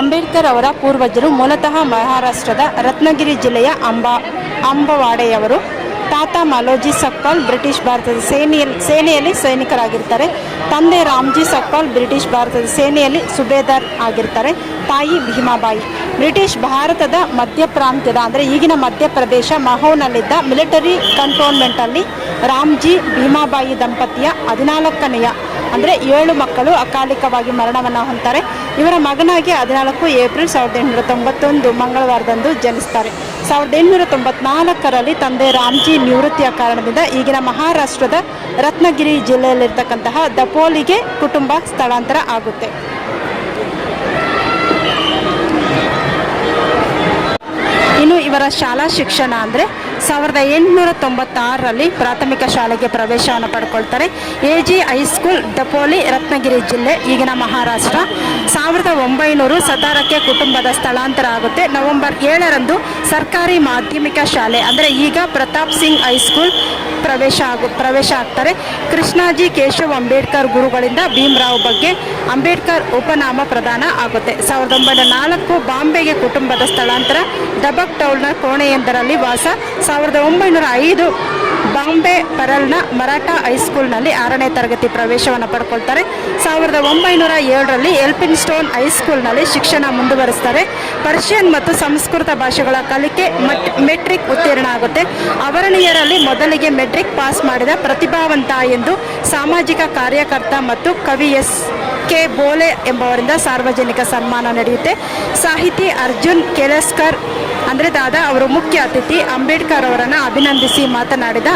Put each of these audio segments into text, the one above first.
ಅಂಬೇಡ್ಕರ್ ಅವರ ಪೂರ್ವಜರು ಮೂಲತಃ ಮಹಾರಾಷ್ಟ್ರದ ರತ್ನಗಿರಿ ಜಿಲ್ಲೆಯ ಅಂಬಾ, ಅಂಬವಾಡೆಯವರು. ತಾತ ಮಾಲೋಜಿ ಸಕ್ಪಾಲ್ ಬ್ರಿಟಿಷ್ ಭಾರತದ ಸೇನೆಯಲ್ಲಿ ಸೇನೆಯಲ್ಲಿ ಸೈನಿಕರಾಗಿರ್ತಾರೆ. ತಂದೆ ರಾಮ್ಜಿ ಸಕ್ಕಲ್ ಬ್ರಿಟಿಷ್ ಭಾರತದ ಸೇನೆಯಲ್ಲಿ ಸುಬೇದಾರ್ ಆಗಿರ್ತಾರೆ. ತಾಯಿ ಭೀಮಾಬಾಯಿ. ಬ್ರಿಟಿಷ್ ಭಾರತದ ಮಧ್ಯ ಪ್ರಾಂತ್ಯದ, ಅಂದರೆ ಈಗಿನ ಮಧ್ಯಪ್ರದೇಶ ಮಹೋನಲ್ಲಿದ್ದ ಮಿಲಿಟರಿ ಕಂಟೋನ್ಮೆಂಟಲ್ಲಿ ರಾಮ್ಜಿ ಭೀಮಾಬಾಯಿ ದಂಪತಿಯ ಹದಿನಾಲ್ಕನೆಯ ಅಂದರೆ ಏಳು ಮಕ್ಕಳು ಅಕಾಲಿಕವಾಗಿ ಮರಣವನ್ನು ಹೊಂತಾರೆ ಇವರ ಮಗನಾಗಿ ಹದಿನಾಲ್ಕು ಏಪ್ರಿಲ್ ಸಾವಿರದ ಎಂಟುನೂರ ತೊಂಬತ್ತೊಂದು ಮಂಗಳವಾರದಂದು ಜನಿಸ್ತಾರೆ. ಸಾವಿರದ ಎಂಟುನೂರ ತೊಂಬತ್ನಾಲ್ಕರಲ್ಲಿ ತಂದೆ ರಾಮ್ಜಿ ನಿವೃತ್ತಿಯ ಕಾರಣದಿಂದ ಈಗಿನ ಮಹಾರಾಷ್ಟ್ರದ ರತ್ನಗಿರಿ ಜಿಲ್ಲೆಯಲ್ಲಿರ್ತಕ್ಕಂತಹ ದಪೋಲಿಗೆ ಕುಟುಂಬ ಸ್ಥಳಾಂತರ ಆಗುತ್ತೆ. ಇನ್ನು ಇವರ ಶಾಲಾ ಶಿಕ್ಷಣ ಅಂದರೆ ಸಾವಿರದ ಎಂಟುನೂರ ತೊಂಬತ್ತಾರರಲ್ಲಿ ಪ್ರಾಥಮಿಕ ಶಾಲೆಗೆ ಪ್ರವೇಶವನ್ನು ಪಡ್ಕೊಳ್ತಾರೆ. A G high school Dapoli Ratnagiri ಜಿಲ್ಲೆ, ಈಗಿನ ಮಹಾರಾಷ್ಟ್ರ. ಸಾವಿರದ ಒಂಬೈನೂರು ಸತಾರಕ್ಕೆ ಕುಟುಂಬದ ಸ್ಥಳಾಂತರ ಆಗುತ್ತೆ. ನವೆಂಬರ್ ಏಳರಂದು ಸರ್ಕಾರಿ ಮಾಧ್ಯಮಿಕ ಶಾಲೆ, ಅಂದರೆ ಈಗ ಪ್ರತಾಪ್ ಸಿಂಗ್ ಹೈಸ್ಕೂಲ್ ಪ್ರವೇಶ ಆಗು, ಪ್ರವೇಶ ಆಗ್ತಾರೆ. ಕೃಷ್ಣಾಜಿ ಕೇಶವ್ ಅಂಬೇಡ್ಕರ್ ಗುರುಗಳಿಂದ ಭೀಮರಾವ್ ಬಗ್ಗೆ ಅಂಬೇಡ್ಕರ್ ಉಪನಾಮ ಪ್ರದಾನ ಆಗುತ್ತೆ. ಸಾವಿರದ ಒಂಬೈನೂರ ನಾಲ್ಕು ಬಾಂಬೆಗೆ ಕುಟುಂಬದ ಸ್ಥಳಾಂತರ. ದಬಕ್ ಟೌಲ್ನ ಕೋಣೆಯೊಂದರಲ್ಲಿ ವಾಸ. ಸಾವಿರದ ಒಂಬೈನೂರ ಐದು ಬಾಂಬೆ ಪರಲ್ನ ಮರಾಠ ಹೈಸ್ಕೂಲ್ನಲ್ಲಿ ಆರನೇ ತರಗತಿ ಪ್ರವೇಶವನ್ನು ಪಡ್ಕೊಳ್ತಾರೆ. ಸಾವಿರದ ಒಂಬೈನೂರ ಏಳರಲ್ಲಿ ಎಲ್ಪಿನ್ ಸ್ಟೋನ್ ಹೈಸ್ಕೂಲ್ನಲ್ಲಿ ಶಿಕ್ಷಣ ಮುಂದುವರಿಸ್ತಾರೆ. ಪರ್ಷಿಯನ್ ಮತ್ತು ಸಂಸ್ಕೃತ ಭಾಷೆಗಳ ಕಲಿಕೆ ಮಟ್, ಮೆಟ್ರಿಕ್ ಉತ್ತೀರ್ಣ ಆಗುತ್ತೆ. ಅವರಣೀಯರಲ್ಲಿ ಮೊದಲಿಗೆ ಮೆಟ್ರಿಕ್ ಪಾಸ್ ಮಾಡಿದ ಪ್ರತಿಭಾವಂತ ಎಂದು ಸಾಮಾಜಿಕ ಕಾರ್ಯಕರ್ತ ಮತ್ತು ಕವಿ ಎಸ್. ಕೆ ಬೋಲೆ ಎಂಬವರಿಂದ ಸಾರ್ವಜನಿಕ ಸನ್ಮಾನ ನಡೆಯುತ್ತೆ. ಸಾಹಿತಿ ಅರ್ಜುನ್ ಕೆಲಸ್ಕರ್ ಅಂದರೆ ದಾದಾ ಅವರು ಮುಖ್ಯ ಅತಿಥಿ. ಅಂಬೇಡ್ಕರ್ ಅವರನ್ನು ಅಭಿನಂದಿಸಿ ಮಾತನಾಡಿದ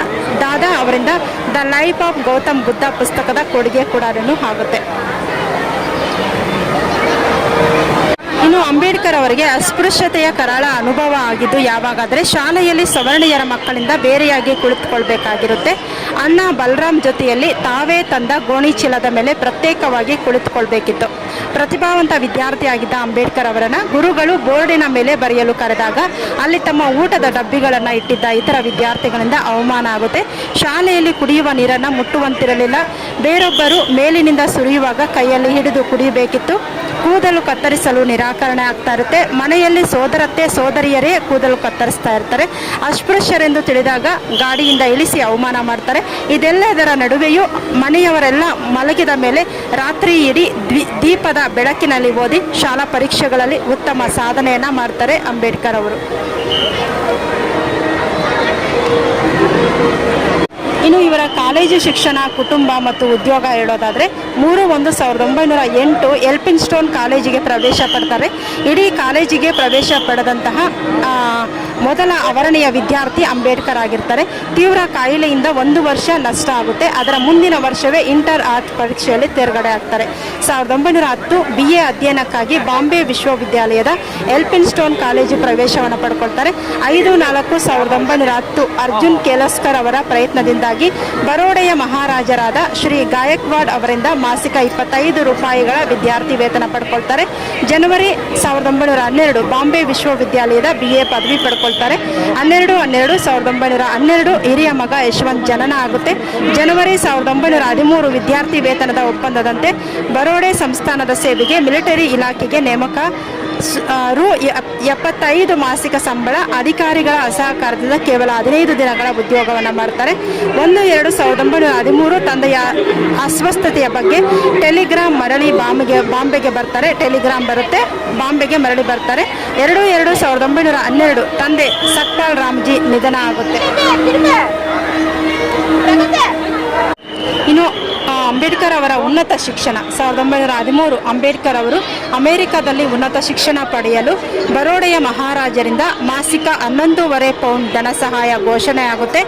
ದಾದಾ ಅವರಿಂದ the life of Gautam Buddha ಪುಸ್ತಕದ ಕೊಡುಗೆ ಕೂಡ ಆಗುತ್ತೆ. ಇನ್ನು ಅಂಬೇಡ್ಕರ್ ಅವರಿಗೆ ಅಸ್ಪೃಶ್ಯತೆಯ ಕರಾಳ ಅನುಭವ ಆಗಿದ್ದು ಯಾವಾಗಾದರೆ ಶಾಲೆಯಲ್ಲಿ ಸವರ್ಣೀಯರ ಮಕ್ಕಳಿಂದ ಬೇರೆಯಾಗಿ ಕುಳಿತುಕೊಳ್ಬೇಕಾಗಿರುತ್ತೆ. ಅಣ್ಣ ಬಲರಾಮ್ ಜೊತೆಯಲ್ಲಿ ತಾವೇ ತಂದ ಗೋಣಿ ಚೀಲದ ಮೇಲೆ ಪ್ರತ್ಯೇಕವಾಗಿ ಕುಳಿತುಕೊಳ್ಬೇಕಿತ್ತು. ಪ್ರತಿಭಾವಂತ ವಿದ್ಯಾರ್ಥಿಯಾಗಿದ್ದ ಅಂಬೇಡ್ಕರ್ ಅವರನ್ನು ಗುರುಗಳು ಬೋರ್ಡಿನ ಮೇಲೆ ಬರೆಯಲು ಕರೆದಾಗ ಅಲ್ಲಿ ತಮ್ಮ ಊಟದ ಡಬ್ಬಿಗಳನ್ನು ಇಟ್ಟಿದ್ದ ಇತರ ವಿದ್ಯಾರ್ಥಿಗಳಿಂದ ಅವಮಾನ ಆಗುತ್ತೆ. ಶಾಲೆಯಲ್ಲಿ ಕುಡಿಯುವ ನೀರನ್ನು ಮುಟ್ಟುವಂತಿರಲಿಲ್ಲ. ಬೇರೊಬ್ಬರು ಮೇಲಿನಿಂದ ಸುರಿಯುವಾಗ ಕೈಯಲ್ಲಿ ಹಿಡಿದು ಕುಡಿಯಬೇಕಿತ್ತು. ಕೂದಲು ಕತ್ತರಿಸಲು ನಿರಾಕರಣೆ ಆಗ್ತಾ ಇರುತ್ತೆ. ಮನೆಯಲ್ಲಿ ಸೋದರತ್ತೆ, ಸೋದರಿಯರೇ ಕೂದಲು ಕತ್ತರಿಸ್ತಾ ಇರ್ತಾರೆ. ಅಸ್ಪೃಶ್ಯರೆಂದು ತಿಳಿದಾಗ ಗಾಡಿಯಿಂದ ಇಳಿಸಿ ಅವಮಾನ ಮಾಡ್ತಾರೆ. ಇದೆಲ್ಲದರ ನಡುವೆಯೂ ಮನೆಯವರೆಲ್ಲ ಮಲಗಿದ ಮೇಲೆ ರಾತ್ರಿ ಇಡೀ ದೀಪದ ಬೆಳಕಿನಲ್ಲಿ ಓದಿ ಶಾಲಾ ಪರೀಕ್ಷೆಗಳಲ್ಲಿ ಉತ್ತಮ ಸಾಧನೆಯನ್ನು ಮಾಡ್ತಾರೆ ಅಂಬೇಡ್ಕರ್ ಅವರು. ಇನ್ನು ಇವರ ಕಾಲೇಜು ಶಿಕ್ಷಣ, ಕುಟುಂಬ ಮತ್ತು ಉದ್ಯೋಗ ಹೇಳೋದಾದರೆ ಮೂರು ಒಂದು ಸಾವಿರದ ಒಂಬೈನೂರ ಎಂಟು ಎಲ್ಪಿನ್ ಸ್ಟೋನ್ ಕಾಲೇಜಿಗೆ ಪ್ರವೇಶ ಪಡ್ತಾರೆ. ಇಡೀ ಕಾಲೇಜಿಗೆ ಪ್ರವೇಶ ಪಡೆದಂತಹ ಮೊದಲ ಅವರಣೀಯ ವಿದ್ಯಾರ್ಥಿ ಅಂಬೇಡ್ಕರ್ ಆಗಿರ್ತಾರೆ. ತೀವ್ರ ಕಾಯಿಲೆಯಿಂದ ಒಂದು ವರ್ಷ ನಷ್ಟ ಆಗುತ್ತೆ. ಅದರ ಮುಂದಿನ ವರ್ಷವೇ ಇಂಟರ್ ಆರ್ಟ್ ಪರೀಕ್ಷೆಯಲ್ಲಿ ತೇರ್ಗಡೆ ಆಗ್ತಾರೆ. ಸಾವಿರದ ಒಂಬೈನೂರ ಹತ್ತು ಬಿ ಎ ಅಧ್ಯಯನಕ್ಕಾಗಿ ಬಾಂಬೆ ವಿಶ್ವವಿದ್ಯಾಲಯದ ಎಲ್ಪಿನ್ ಸ್ಟೋನ್ ಕಾಲೇಜು ಪ್ರವೇಶವನ್ನು ಪಡ್ಕೊಳ್ತಾರೆ. ಐದು ನಾಲ್ಕು ಸಾವಿರದ ಒಂಬೈನೂರ ಹತ್ತು ಅರ್ಜುನ್ ಕೇಲಸ್ಕರ್ ಅವರ ಪ್ರಯತ್ನದಿಂದಾಗಿ ಬರೋಡೆಯ ಮಹಾರಾಜರಾದ ಶ್ರೀ ಗಾಯಕ್ವಾಡ್ ಅವರಿಂದ ಮಾಸಿಕ ಇಪ್ಪತ್ತೈದು ರೂಪಾಯಿಗಳ ವಿದ್ಯಾರ್ಥಿ ವೇತನ ಪಡ್ಕೊಳ್ತಾರೆ. ಜನವರಿ ಸಾವಿರದ ಒಂಬೈನೂರ ಹನ್ನೆರಡು ಬಾಂಬೆ ವಿಶ್ವವಿದ್ಯಾಲಯದ ಬಿ ಎ ಪದವಿ ಪಡ್ಕೊಳ್ತಾರೆ ಹನ್ನೆರಡು ಹನ್ನೆರಡು, ಸಾವಿರದ ಒಂಬೈನೂರ ಹನ್ನೆರಡು ಹಿರಿಯ ಮಗ ಯಶವಂತ್ ಜನನ ಆಗುತ್ತೆ. ಜನವರಿ ಸಾವಿರದ ಒಂಬೈನೂರ ಹದಿಮೂರು ವಿದ್ಯಾರ್ಥಿ ವೇತನದ ಒಪ್ಪಂದದಂತೆ ಬರೋಡೆ ಸಂಸ್ಥಾನದ ಸೇವೆಗೆ ಮಿಲಿಟರಿ ಇಲಾಖೆಗೆ ನೇಮಕ ರು ಎಪ್- ಎಪ್ಪತ್ತೈದು ಮಾಸಿಕ ಸಂಬಳ ಅಧಿಕಾರಿಗಳ ಅಸಹಕಾರದಿಂದ ಕೇವಲ ಹದಿನೈದು ದಿನಗಳ ಉದ್ಯೋಗವನ್ನು ಮಾಡ್ತಾರೆ. ಒಂದು ಎರಡು ಸಾವಿರದ ಒಂಬೈನೂರ ಹದಿಮೂರು ತಂದೆಯ ಅಸ್ವಸ್ಥತೆಯ ಬಗ್ಗೆ ಟೆಲಿಗ್ರಾಮ್ ಮರಳಿ ಬಾಂಬೆಗೆ ಬಾಂಬೆಗೆ ಬರ್ತಾರೆ. ಟೆಲಿಗ್ರಾಮ್ ಬರುತ್ತೆ ಬಾಂಬೆಗೆ ಮರಳಿ ಬರ್ತಾರೆ. ಎರಡು ಎರಡು ಸಾವಿರದ ಒಂಬೈನೂರ ಹನ್ನೆರಡು ತಂದೆ ಸತ್ಪಾಲ್ ರಾಮ್ಜಿ ನಿಧನ ಆಗುತ್ತೆ. ಇನ್ನು ಅಂಬೇಡ್ಕರ್ ಅವರ ಉನ್ನತ ಶಿಕ್ಷಣ. ಸಾವಿರದ ಒಂಬೈನೂರ ಹದಿಮೂರು ಅಂಬೇಡ್ಕರ್ ಅವರು ಅಮೆರಿಕದಲ್ಲಿ ಉನ್ನತ ಶಿಕ್ಷಣ ಪಡೆಯಲು ಬರೋಡೆಯ ಮಹಾರಾಜರಿಂದ ಮಾಸಿಕ ಹನ್ನೊಂದೂವರೆ ಪೌಂಡ್ ಧನ ಸಹಾಯ ಘೋಷಣೆ ಆಗುತ್ತೆ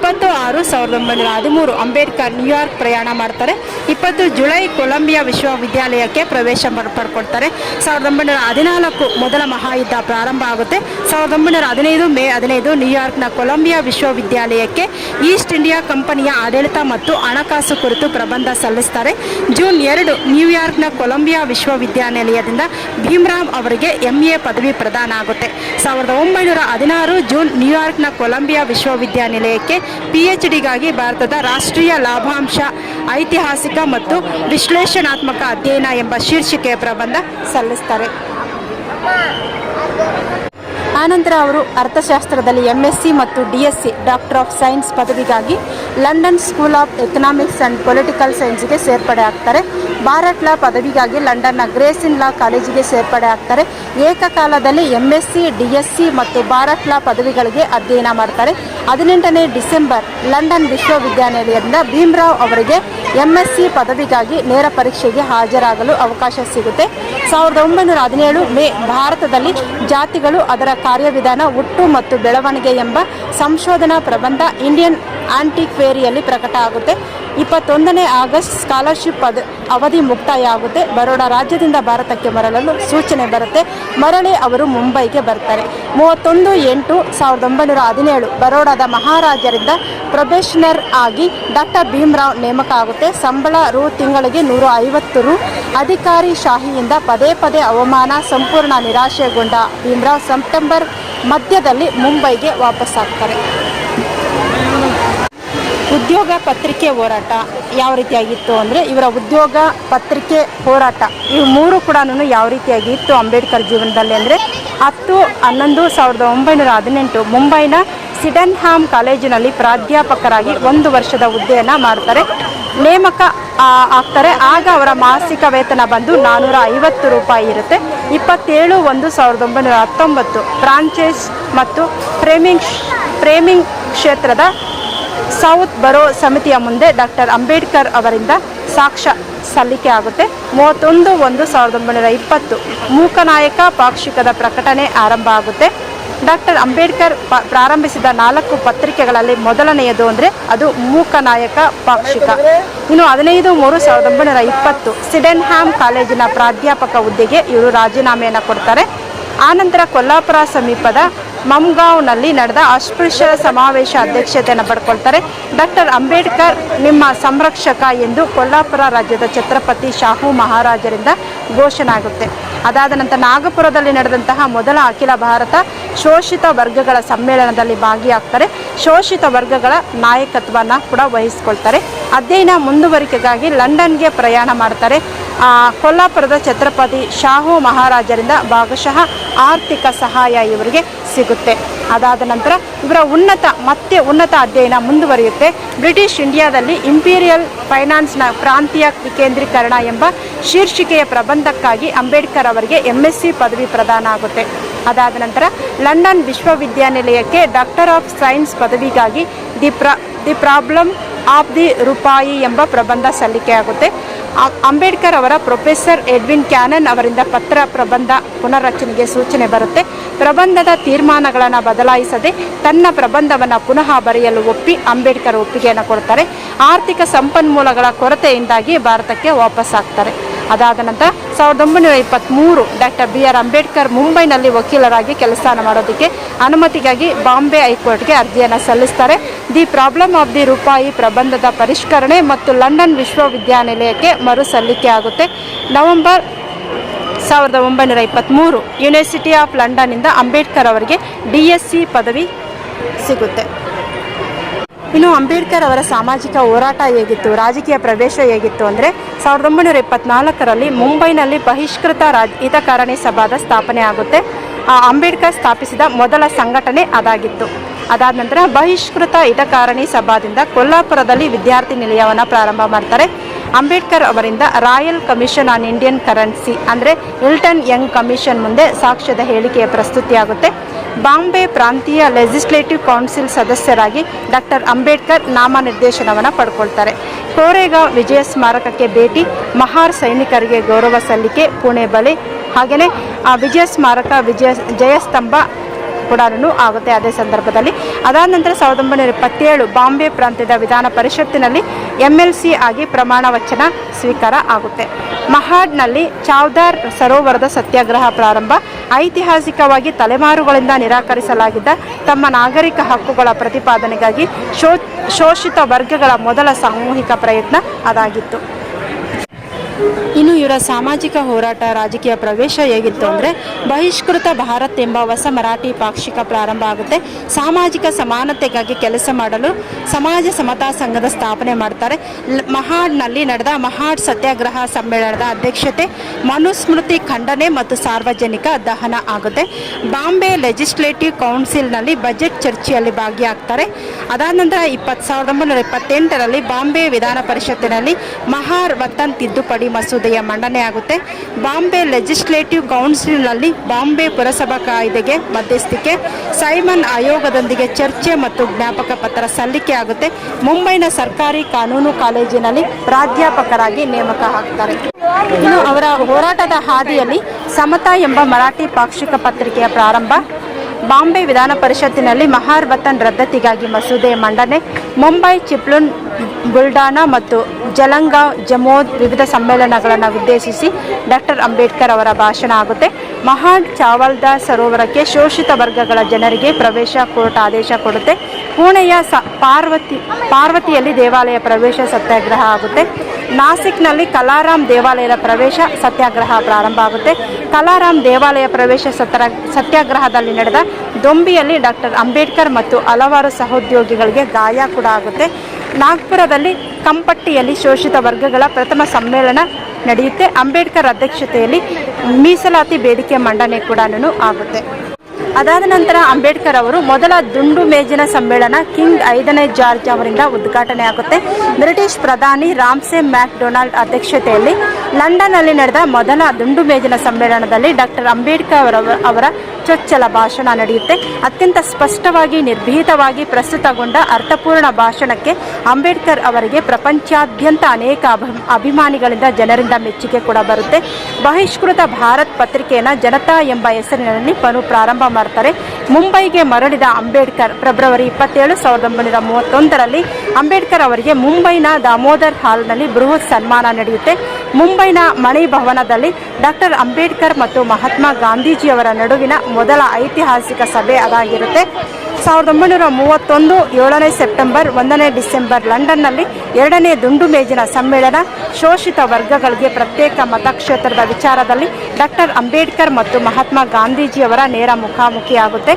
ಇಪ್ಪತ್ತು ಆರು ಸಾವಿರದ ಒಂಬೈನೂರ ಹದಿಮೂರು ಅಂಬೇಡ್ಕರ್ ನ್ಯೂಯಾರ್ಕ್ ಪ್ರಯಾಣ ಮಾಡ್ತಾರೆ. ಇಪ್ಪತ್ತು ಜುಲೈ ಕೊಲಂಬಿಯಾ ವಿಶ್ವವಿದ್ಯಾಲಯಕ್ಕೆ ಪ್ರವೇಶ ಪಡ್ಕೊಡ್ತಾರೆ. ಸಾವಿರದ ಒಂಬೈನೂರ ಹದಿನಾಲ್ಕು ಮೊದಲ ಮಹಾಯುದ್ಧ ಪ್ರಾರಂಭ ಆಗುತ್ತೆ. ಸಾವಿರದ ಒಂಬೈನೂರ ಹದಿನೈದು, ಮೇ ಹದಿನೈದು ನ್ಯೂಯಾರ್ಕ್ನ ಕೊಲಂಬಿಯಾ ವಿಶ್ವವಿದ್ಯಾಲಯಕ್ಕೆ ಈಸ್ಟ್ ಇಂಡಿಯಾ ಕಂಪನಿಯ ಆಡಳಿತ ಮತ್ತು ಹಣಕಾಸು ಕುರಿತು ಪ್ರಬಂಧ ಸಲ್ಲಿಸ್ತಾರೆ. ಜೂನ್ ಎರಡು ನ್ಯೂಯಾರ್ಕ್ನ ಕೊಲಂಬಿಯಾ ವಿಶ್ವವಿದ್ಯಾನಿಲಯದಿಂದ ಭೀಮ್ರಾಮ್ ಅವರಿಗೆ ಎಂ ಎ ಪದವಿ ಪ್ರದಾನ ಆಗುತ್ತೆ. ಸಾವಿರದ ಒಂಬೈನೂರ ಹದಿನಾರು ಜೂನ್ ನ್ಯೂಯಾರ್ಕ್ನ ಕೊಲಂಬಿಯಾ ವಿಶ್ವವಿದ್ಯಾನಿಲಯಕ್ಕೆ ಪಿ ಎಚ್ ಡಿಗಾಗಿ ಭಾರತದ ರಾಷ್ಟ್ರೀಯ ಲಾಭಾಂಶ ಐತಿಹಾಸಿಕ ಮತ್ತು ವಿಶ್ಲೇಷಣಾತ್ಮಕ ಅಧ್ಯಯನ ಎಂಬ ಶೀರ್ಷಿಕೆಯ ಪ್ರಬಂಧ ಸಲ್ಲಿಸ್ತಾರೆ ಆನಂತರ ಅವರು ಅರ್ಥಶಾಸ್ತ್ರದಲ್ಲಿ ಎಂ ಎಸ್ ಸಿ ಮತ್ತು D S C doctor of science ಪದವಿಗಾಗಿ London school of economics and political ಸೈನ್ಸ್ಗೆ ಸೇರ್ಪಡೆ ಆಗ್ತಾರೆ. ಭಾರತ್ ಲಾ ಪದವಿಗಾಗಿ ಲಂಡನ್ನ ಗ್ರೇಸಿನ್ ಲಾ ಕಾಲೇಜಿಗೆ ಸೇರ್ಪಡೆ ಆಗ್ತಾರೆ. ಏಕಕಾಲದಲ್ಲಿ M S C D S C ಮತ್ತು ಭಾರತ್ ಲಾ ಪದವಿಗಳಿಗೆ ಅಧ್ಯಯನ ಮಾಡ್ತಾರೆ. ಹದಿನೆಂಟನೇ ಡಿಸೆಂಬರ್ ಲಂಡನ್ ವಿಶ್ವವಿದ್ಯಾನಿಲಯದಿಂದ ಭೀಮ್ರಾವ್ ಅವರಿಗೆ ಎಂ ಎಸ್ ಸಿ ಪದವಿಗಾಗಿ ನೇರ ಪರೀಕ್ಷೆಗೆ ಹಾಜರಾಗಲು ಅವಕಾಶ ಸಿಗುತ್ತೆ. ಸಾವಿರದ ಒಂಬೈನೂರ ಹದಿನೇಳು, ಮೇ, ಭಾರತದಲ್ಲಿ ಜಾತಿಗಳು ಅದರ ಕಾರ್ಯವಿಧಾನ ಹುಟ್ಟು ಮತ್ತು ಬೆಳವಣಿಗೆ ಎಂಬ ಸಂಶೋಧನಾ ಪ್ರಬಂಧ ಇಂಡಿಯನ್ ಆಂಟಿಕ್ವೇರಿಯಲ್ಲಿ ಪ್ರಕಟ ಆಗುತ್ತೆ. ಇಪ್ಪತ್ತೊಂದನೇ ಆಗಸ್ಟ್ ಸ್ಕಾಲರ್ಶಿಪ್ ಅದು, ಅವಧಿ ಮುಕ್ತಾಯ ಆಗುತ್ತೆ ಬರೋಡಾ ರಾಜ್ಯದಿಂದ ಭಾರತಕ್ಕೆ ಮರಳಲು ಸೂಚನೆ ಬರುತ್ತೆ. ಮರಳಿ ಅವರು ಮುಂಬೈಗೆ ಬರ್ತಾರೆ. ಮೂವತ್ತೊಂದು ಎಂಟು ಸಾವಿರದ ಒಂಬೈನೂರ ಹದಿನೇಳು ಬರೋಡಾದ ಮಹಾರಾಜರಿಂದ ಪ್ರೊಬೇಷನರ್ ಆಗಿ ಡಾಕ್ಟರ್ ಭೀಮ್ರಾವ್ ನೇಮಕ ಆಗುತ್ತೆ. ಸಂಬಳ ರು ತಿಂಗಳಿಗೆ ನೂರ ಐವತ್ತು ರು. ಅಧಿಕಾರಿ ಶಾಹಿಯಿಂದ ಪದೇ ಪದೇ ಅವಮಾನ, ಸಂಪೂರ್ಣ ನಿರಾಶೆಗೊಂಡ ಭೀಮ್ರಾವ್ ಸೆಪ್ಟೆಂಬರ್ ಮಧ್ಯದಲ್ಲಿ ಮುಂಬೈಗೆ ವಾಪಸ್ಸಾಗ್ತಾರೆ ಉದ್ಯೋಗ ಪತ್ರಿಕೆ ಹೋರಾಟ ಯಾವ ರೀತಿಯಾಗಿತ್ತು ಅಂದರೆ ಇವರ ಉದ್ಯೋಗ ಪತ್ರಿಕೆ ಹೋರಾಟ ಇವು ಮೂರು ಕೂಡ ಯಾವ ರೀತಿಯಾಗಿ ಇತ್ತು ಅಂಬೇಡ್ಕರ್ ಜೀವನದಲ್ಲಿ ಅಂದರೆ ಹತ್ತು ಹನ್ನೊಂದು ಸಾವಿರದ ಒಂಬೈನೂರ ಹದಿನೆಂಟು ಮುಂಬೈನ ಸಿಡನ್ಹ್ಯಾಮ್ ಕಾಲೇಜಿನಲ್ಲಿ ಪ್ರಾಧ್ಯಾಪಕರಾಗಿ ಒಂದು ವರ್ಷದ ಹುದ್ದೆಯನ್ನು ಮಾಡ್ತಾರೆ. ನೇಮಕ ಆಗ್ತಾರೆ. ಆಗ ಅವರ ಮಾಸಿಕ ವೇತನ ಬಂದು ನಾನ್ನೂರ ಐವತ್ತು ರೂಪಾಯಿ ಇರುತ್ತೆ. ಇಪ್ಪತ್ತೇಳು ಒಂದು ಸಾವಿರದ ಒಂಬೈನೂರ ಹತ್ತೊಂಬತ್ತು, ಫ್ರಾಂಚೈಸ್ ಮತ್ತು ಫ್ರೇಮಿಂಗ್ ಫ್ರೇಮಿಂಗ್ ಕ್ಷೇತ್ರದ ಸೌತ್ ಬರೋ ಸಮಿತಿಯ ಮುಂದೆ ಡಾಕ್ಟರ್ ಅಂಬೇಡ್ಕರ್ ಅವರಿಂದ ಸಾಕ್ಷ್ಯ ಸಲ್ಲಿಕೆ ಆಗುತ್ತೆ. ಮೂವತ್ತೊಂದು ಒಂದು ಸಾವಿರದ ಒಂಬೈನೂರ ಇಪ್ಪತ್ತು ಮೂಕನಾಯಕ ಪಾಕ್ಷಿಕದ ಪ್ರಕಟಣೆ ಆರಂಭ ಆಗುತ್ತೆ. ಡಾಕ್ಟರ್ ಅಂಬೇಡ್ಕರ್ ಪ್ರಾರಂಭಿಸಿದ ನಾಲ್ಕು ಪತ್ರಿಕೆಗಳಲ್ಲಿ ಮೊದಲನೆಯದು ಅಂದರೆ ಅದು ಮೂಕನಾಯಕ ಪಾಕ್ಷಿಕ. ಇನ್ನು ಹದಿನೈದು ಮೂರು ಸಾವಿರದ ಒಂಬೈನೂರ ಇಪ್ಪತ್ತು ಸಿಡೆನ್ಹ್ಯಾಮ್ ಕಾಲೇಜಿನ ಪ್ರಾಧ್ಯಾಪಕ ಹುದ್ದೆಗೆ ಇವರು ರಾಜೀನಾಮೆಯನ್ನು ಕೊಡ್ತಾರೆ. ಆನಂತರ ಕೊಲ್ಲಾಪುರ ಸಮೀಪದ ಮಮ್ಗಾಂವ್ನಲ್ಲಿ ನಡೆದ ಅಸ್ಪೃಶ್ಯ ಸಮಾವೇಶ ಅಧ್ಯಕ್ಷತೆಯನ್ನು ಪಡ್ಕೊಳ್ತಾರೆ. ಡಾಕ್ಟರ್ ಅಂಬೇಡ್ಕರ್ ನಿಮ್ಮ ಸಂರಕ್ಷಕ ಎಂದು ಕೊಲ್ಲಾಪುರ ರಾಜ್ಯದ ಛತ್ರಪತಿ ಶಾಹು ಮಹಾರಾಜರಿಂದ ಘೋಷಣೆ ಆಗುತ್ತೆ ಅದಾದ ನಂತರ ನಾಗಪುರದಲ್ಲಿ ನಡೆದಂತಹ ಮೊದಲ ಅಖಿಲ ಭಾರತ ಶೋಷಿತ ವರ್ಗಗಳ ಸಮ್ಮೇಳನದಲ್ಲಿ ಭಾಗಿಯಾಗ್ತಾರೆ. ಶೋಷಿತ ವರ್ಗಗಳ ನಾಯಕತ್ವನ ಕೂಡ ವಹಿಸ್ಕೊಳ್ತಾರೆ. ಅಧ್ಯಯನ ಮುಂದುವರಿಕೆಗಾಗಿ ಲಂಡನ್ಗೆ ಪ್ರಯಾಣ ಮಾಡ್ತಾರೆ. ಕೊಲ್ಲಾಪುರದ ಛತ್ರಪತಿ ಶಾಹು ಮಹಾರಾಜರಿಂದ ಭಾಗಶಃ ಆರ್ಥಿಕ ಸಹಾಯ ಇವರಿಗೆ ಸಿಗುತ್ತೆ. ಅದಾದ ನಂತರ ಇವರ ಉನ್ನತ, ಮತ್ತೆ ಉನ್ನತ ಅಧ್ಯಯನ ಮುಂದುವರಿಯುತ್ತೆ. ಬ್ರಿಟಿಷ್ ಇಂಡಿಯಾದಲ್ಲಿ ಇಂಪೀರಿಯಲ್ ಫೈನಾನ್ಸ್ನ ಪ್ರಾಂತೀಯ ವಿಕೇಂದ್ರೀಕರಣ ಎಂಬ ಶೀರ್ಷಿಕೆಯ ಪ್ರಬಂಧಕ್ಕಾಗಿ ಅಂಬೇಡ್ಕರ್ ಅವರಿಗೆ ಎಂ ಎಸ್ ಸಿ ಪದವಿ ಪ್ರದಾನ ಆಗುತ್ತೆ. ಅದಾದ ನಂತರ ಲಂಡನ್ ವಿಶ್ವವಿದ್ಯಾನಿಲಯಕ್ಕೆ ಡಾಕ್ಟರ್ ಆಫ್ ಸೈನ್ಸ್ ಪದವಿಗಾಗಿ ದಿ ಪ್ರ, the problem of the rupee ಎಂಬ ಪ್ರಬಂಧ ಸಲ್ಲಿಕೆಯಾಗುತ್ತೆ ಅಂಬೇಡ್ಕರ್ ಅವರ ಪ್ರೊಫೆಸರ್ ಎಡ್ವಿನ್ ಕ್ಯಾನನ್ ಅವರಿಂದ ಪತ್ರ ಪ್ರಬಂಧ ಪುನರ್ರಚನೆಗೆ ಸೂಚನೆ ಬರುತ್ತೆ. ಪ್ರಬಂಧದ ತೀರ್ಮಾನಗಳನ್ನು ಬದಲಾಯಿಸದೆ ತನ್ನ ಪ್ರಬಂಧವನ್ನು ಪುನಃ ಬರೆಯಲು ಒಪ್ಪಿ ಅಂಬೇಡ್ಕರ್ ಒಪ್ಪಿಗೆಯನ್ನು ಕೊಡ್ತಾರೆ. ಆರ್ಥಿಕ ಸಂಪನ್ಮೂಲಗಳ ಕೊರತೆಯಿಂದಾಗಿ ಭಾರತಕ್ಕೆ ವಾಪಸ್ಸಾಗ್ತಾರೆ ಅದಾದ ನಂತರ ಸಾವಿರದ ಒಂಬೈನೂರ ಇಪ್ಪತ್ತ್ಮೂರು ಡಾಕ್ಟರ್ ಬಿ ಆರ್ ಅಂಬೇಡ್ಕರ್ ಮುಂಬೈನಲ್ಲಿ ವಕೀಲರಾಗಿ ಕೆಲಸ ಮಾಡೋದಕ್ಕೆ ಅನುಮತಿಗಾಗಿ ಬಾಂಬೆ ಹೈಕೋರ್ಟ್ಗೆ ಅರ್ಜಿಯನ್ನು ಸಲ್ಲಿಸ್ತಾರೆ. ದಿ ಪ್ರಾಬ್ಲಮ್ ಆಫ್ ದಿ ರೂಪಾಯಿ ಪ್ರಬಂಧದ ಪರಿಷ್ಕರಣೆ ಮತ್ತು ಲಂಡನ್ ವಿಶ್ವವಿದ್ಯಾನಿಲಯಕ್ಕೆ ಮರು ಸಲ್ಲಿಕೆ ಆಗುತ್ತೆ. ನವೆಂಬರ್ ಸಾವಿರದ ಒಂಬೈನೂರ ಇಪ್ಪತ್ತ್ಮೂರು ಯೂನಿವರ್ಸಿಟಿ ಆಫ್ ಲಂಡನ್ನಿಂದ ಅಂಬೇಡ್ಕರ್ ಅವರಿಗೆ ಡಿ ಎಸ್ ಸಿ ಪದವಿ ಸಿಗುತ್ತೆ. ಇನ್ನು ಅಂಬೇಡ್ಕರ್ ಅವರ ಸಾಮಾಜಿಕ ಹೋರಾಟ ಹೇಗಿತ್ತು, ರಾಜಕೀಯ ಪ್ರವೇಶ ಹೇಗಿತ್ತು ಅಂದರೆ ಸಾವಿರದ ಒಂಬೈನೂರ ಇಪ್ಪತ್ನಾಲ್ಕರಲ್ಲಿ ಮುಂಬೈನಲ್ಲಿ ಬಹಿಷ್ಕೃತ ರಾಜ್, ಹಿತಕಾರಣಿ ಸಭಾದ ಸ್ಥಾಪನೆ ಆಗುತ್ತೆ. ಅಂಬೇಡ್ಕರ್ ಸ್ಥಾಪಿಸಿದ ಮೊದಲ ಸಂಘಟನೆ ಅದಾಗಿತ್ತು. ಅದಾದ ನಂತರ ಬಹಿಷ್ಕೃತ ಹಿತಕಾರಣಿ ಸಭಾದಿಂದ ಕೊಲ್ಲಾಪುರದಲ್ಲಿ ವಿದ್ಯಾರ್ಥಿ ನಿಲಯವನ್ನು ಪ್ರಾರಂಭ ಮಾಡ್ತಾರೆ. ಅಂಬೇಡ್ಕರ್ ಅವರಿಂದ Royal Commission on Indian Currency, ಅಂದರೆ ಇಲ್ಟನ್ ಯಂಗ್ ಕಮಿಷನ್ ಮುಂದೆ ಸಾಕ್ಷ್ಯದ ಹೇಳಿಕೆಯ ಪ್ರಸ್ತುತಿಯಾಗುತ್ತೆ. ಬಾಂಬೆ ಪ್ರಾಂತೀಯ ಲೆಜಿಸ್ಲೇಟಿವ್ ಕೌನ್ಸಿಲ್ ಸದಸ್ಯರಾಗಿ ಡಾಕ್ಟರ್ ಅಂಬೇಡ್ಕರ್ ನಾಮನಿರ್ದೇಶನವನ್ನು ಪಡ್ಕೊಳ್ತಾರೆ. ಕೋರೆಗಾಂವ್ ವಿಜಯ ಸ್ಮಾರಕಕ್ಕೆ ಭೇಟಿ, ಮಹಾರ್ ಸೈನಿಕರಿಗೆ ಗೌರವ ಸಲ್ಲಿಕೆ, ಪುಣೆ ಬಳಿ. ಹಾಗೆಯೇ ಆ ವಿಜಯ ಸ್ಮಾರಕ ವಿಜಯ ಜಯಸ್ತಂಭ ಕೂಡ ಆಗುತ್ತೆ ಅದೇ ಸಂದರ್ಭದಲ್ಲಿ. ಅದಾದ ನಂತರ ಸಾವಿರದ ಒಂಬೈನೂರ ಇಪ್ಪತ್ತೇಳು ಬಾಂಬೆ ಪ್ರಾಂತ್ಯದ ವಿಧಾನ ಪರಿಷತ್ತಿನಲ್ಲಿ ಎಂ ಎಲ್ ಸಿ ಆಗಿ ಪ್ರಮಾಣ ವಚನ ಸ್ವೀಕಾರ ಆಗುತ್ತೆ. ಮಹಾಡ್ನಲ್ಲಿ ಚಾವ್ದಾರ್ ಸರೋವರದ ಸತ್ಯಾಗ್ರಹ ಪ್ರಾರಂಭ, ಐತಿಹಾಸಿಕವಾಗಿ ತಲೆಮಾರುಗಳಿಂದ ನಿರಾಕರಿಸಲಾಗಿದ್ದ ತಮ್ಮ ನಾಗರಿಕ ಹಕ್ಕುಗಳ ಪ್ರತಿಪಾದನೆಗಾಗಿ ಶೋ, ಶೋಷಿತ ವರ್ಗಗಳ ಮೊದಲ ಸಾಮೂಹಿಕ ಪ್ರಯತ್ನ ಅದಾಗಿತ್ತು. ಇನ್ನು ಇವರ ಸಾಮಾಜಿಕ ಹೋರಾಟ ರಾಜಕೀಯ ಪ್ರವೇಶ ಹೇಗಿತ್ತು ಅಂದರೆ ಬಹಿಷ್ಕೃತ ಭಾರತ್ ಎಂಬ ಹೊಸ ಮರಾಠಿ ಪಾಕ್ಷಿಕ ಪ್ರಾರಂಭ ಆಗುತ್ತೆ. ಸಾಮಾಜಿಕ ಸಮಾನತೆಗಾಗಿ ಕೆಲಸ ಮಾಡಲು ಸಮಾಜ ಸಮತಾ ಸಂಘದ ಸ್ಥಾಪನೆ ಮಾಡ್ತಾರೆ. ಮಹಾಡ್ನಲ್ಲಿ ನಡೆದ ಮಹಾಡ್ ಸತ್ಯಾಗ್ರಹ ಸಮ್ಮೇಳನದ ಅಧ್ಯಕ್ಷತೆ ಮನುಸ್ಮೃತಿ ಖಂಡನೆ ಮತ್ತು ಸಾರ್ವಜನಿಕ ದಹನ ಆಗುತ್ತೆ. ಬಾಂಬೆ ಲೆಜಿಸ್ಲೇಟಿವ್ ಕೌನ್ಸಿಲ್ನಲ್ಲಿ ಬಜೆಟ್ ಚರ್ಚೆಯಲ್ಲಿ ಭಾಗಿಯಾಗ್ತಾರೆ. ಅದಾದ ನಂತರ ಇಪ್ಪತ್ತು ಸಾವಿರದ ಒಂಬೈನೂರ ಇಪ್ಪತ್ತೆಂಟರಲ್ಲಿ ಬಾಂಬೆ ವಿಧಾನ ಪರಿಷತ್ತಿನಲ್ಲಿ ಮಹಾರ್ ವತನ್ ತಿದ್ದುಪಡಿ ಮಸೂದೆಯ ಮಂಡನೆ ಆಗುತ್ತೆ. ಬಾಂಬೆ ಲೆಜಿಸ್ಲೇಟಿವ್ ಕೌನ್ಸಿಲ್ನಲ್ಲಿ ಬಾಂಬೆ ಪುರಸಭಾ ಕಾಯ್ದೆಗೆ ಮಧ್ಯಸ್ಥಿಕೆ. ಸೈಮನ್ ಆಯೋಗದೊಂದಿಗೆ ಚರ್ಚೆ ಮತ್ತು ಜ್ಞಾಪಕ ಪತ್ರ ಸಲ್ಲಿಕೆ ಆಗುತ್ತೆ. ಮುಂಬೈನ ಸರ್ಕಾರಿ ಕಾನೂನು ಕಾಲೇಜಿನಲ್ಲಿ ಪ್ರಾಧ್ಯಾಪಕರಾಗಿ ನೇಮಕ ಆಗ್ತಾರೆ. ಇನ್ನು ಅವರ ಹೋರಾಟದ ಹಾದಿಯಲ್ಲಿ ಸಮತಾ ಎಂಬ ಮರಾಠಿ ಪಾಕ್ಷಿಕ ಪತ್ರಿಕೆಯ ಪ್ರಾರಂಭ. ಬಾಂಬೆ ವಿಧಾನ ಪರಿಷತ್ತಿನಲ್ಲಿ ಮಹಾರ್ ವತನ್ ರದ್ದತಿಗಾಗಿ ಮಸೂದೆ ಮಂಡನೆ. ಮುಂಬೈ ಚಿಪ್ಲುನ್ ಬುಲ್ಡಾನಾ ಮತ್ತು ಜಲಂಗ, ಜಮೋದ್ ವಿವಿಧ ಸಮ್ಮೇಳನಗಳನ್ನು ಉದ್ದೇಶಿಸಿ ಡಾಕ್ಟರ್ ಅಂಬೇಡ್ಕರ್ ಅವರ ಭಾಷಣ ಆಗುತ್ತೆ. ಮಹಾನ್ ಚಾವಲ್ದಾ ಸರೋವರಕ್ಕೆ ಶೋಷಿತ ವರ್ಗಗಳ ಜನರಿಗೆ ಪ್ರವೇಶ ಕೋರ್ಟ್ ಆದೇಶ ಕೊಡುತ್ತೆ. ಪುಣೆಯ ಸ, ಪಾರ್ವತಿ, ಪಾರ್ವತಿಯಲ್ಲಿ ದೇವಾಲಯ ಪ್ರವೇಶ ಸತ್ಯಾಗ್ರಹ ಆಗುತ್ತೆ. ನಾಸಿಕ್ನಲ್ಲಿ ಕಲಾರಾಮ್ ದೇವಾಲಯದ ಪ್ರವೇಶ ಸತ್ಯಾಗ್ರಹ ಪ್ರಾರಂಭ ಆಗುತ್ತೆ. ಕಲಾರಾಮ್ ದೇವಾಲಯ ಪ್ರವೇಶ ಸತ್ರ ಸತ್ಯಾಗ್ರಹದಲ್ಲಿ ನಡೆದ ದೊಂಬಿಯಲ್ಲಿ ಡಾಕ್ಟರ್ ಅಂಬೇಡ್ಕರ್ ಮತ್ತು ಹಲವಾರು ಸಹೋದ್ಯೋಗಿಗಳಿಗೆ ಗಾಯ ಕೂಡ ಆಗುತ್ತೆ. ನಾಗ್ಪುರದಲ್ಲಿ ಕಂಪಟ್ಟಿಯಲ್ಲಿ ಶೋಷಿತ ವರ್ಗಗಳ ಪ್ರಥಮ ಸಮ್ಮೇಳನ ನಡೆಯುತ್ತೆ. ಅಂಬೇಡ್ಕರ್ ಅಧ್ಯಕ್ಷತೆಯಲ್ಲಿ ಮೀಸಲಾತಿ ಬೇಡಿಕೆ ಮಂಡನೆ ಕೂಡ ಆಗುತ್ತೆ. ಅದಾದ ನಂತರ ಅಂಬೇಡ್ಕರ್ ಅವರು ಮೊದಲ ದುಂಡು ಮೇಜಿನ ಸಮ್ಮೇಳನ ಕಿಂಗ್ ಐದನೇ ಜಾರ್ಜ್ ಅವರಿಂದ ಉದ್ಘಾಟನೆ ಆಗುತ್ತೆ. ಬ್ರಿಟಿಷ್ ಪ್ರಧಾನಿ ರಾಮ್ಸೆ ಮ್ಯಾಕ್ ಡೊನಾಲ್ಡ್ ಅಧ್ಯಕ್ಷತೆಯಲ್ಲಿ ಲಂಡನ್ನಲ್ಲಿ ನಡೆದ ಮೊದಲ ದುಂಡು ಮೇಜಿನ ಸಮ್ಮೇಳನದಲ್ಲಿ ಡಾಕ್ಟರ್ ಅಂಬೇಡ್ಕರ್ ಅವರ ಚೊಚ್ಚಲ ಭಾಷಣ ನಡೆಯುತ್ತೆ. ಅತ್ಯಂತ ಸ್ಪಷ್ಟವಾಗಿ, ನಿರ್ಭೀತವಾಗಿ ಪ್ರಸ್ತುತಗೊಂಡ ಅರ್ಥಪೂರ್ಣ ಭಾಷಣಕ್ಕೆ ಅಂಬೇಡ್ಕರ್ ಅವರಿಗೆ ಪ್ರಪಂಚಾದ್ಯಂತ ಅನೇಕ ಅಭಿ ಅಭಿಮಾನಿಗಳಿಂದ ಜನರಿಂದ ಮೆಚ್ಚುಗೆ ಕೂಡ ಬರುತ್ತೆ. ಬಹಿಷ್ಕೃತ ಭಾರತ್ ಪತ್ರಿಕೆಯನ್ನು ಜನತಾ ಎಂಬ ಹೆಸರಿನಲ್ಲಿ ಪನು ಪ್ರಾರಂಭ ಮಾಡ್ತಾರೆ. ಮುಂಬೈಗೆ ಮರಳಿದ ಅಂಬೇಡ್ಕರ್ ಫೆಬ್ರವರಿ ಇಪ್ಪತ್ತೇಳು, ಸಾವಿರದ ಒಂಬೈನೂರ ಮೂವತ್ತೊಂದರಲ್ಲಿ ಅಂಬೇಡ್ಕರ್ ಅವರಿಗೆ ಮುಂಬೈನ ದಾಮೋದರ್ ಹಾಲ್ನಲ್ಲಿ ಬೃಹತ್ ಸನ್ಮಾನ ನಡೆಯುತ್ತೆ. ಮುಂಬೈನ ಮಣಿ ಭವನದಲ್ಲಿ ಡಾಕ್ಟರ್ ಅಂಬೇಡ್ಕರ್ ಮತ್ತು ಮಹಾತ್ಮ ಗಾಂಧೀಜಿಯವರ ನಡುವಿನ ಮೊದಲ ಐತಿಹಾಸಿಕ ಸಭೆ ಅದಾಗಿರುತ್ತೆ. ಸಾವಿರದ ಒಂಬೈನೂರ ಮೂವತ್ತೊಂದು ಏಳನೇ ಸೆಪ್ಟೆಂಬರ್, ಒಂದನೇ ಡಿಸೆಂಬರ್ ಲಂಡನ್ನಲ್ಲಿ ಎರಡನೇ ದುಂಡು ಮೇಜಿನ ಸಮ್ಮೇಳನ ಶೋಷಿತ ವರ್ಗಗಳಿಗೆ ಪ್ರತ್ಯೇಕ ಮತಕ್ಷೇತ್ರದ ವಿಚಾರದಲ್ಲಿ ಡಾಕ್ಟರ್ ಅಂಬೇಡ್ಕರ್ ಮತ್ತು ಮಹಾತ್ಮ ಗಾಂಧೀಜಿಯವರ ನೇರ ಮುಖಾಮುಖಿಯಾಗುತ್ತೆ.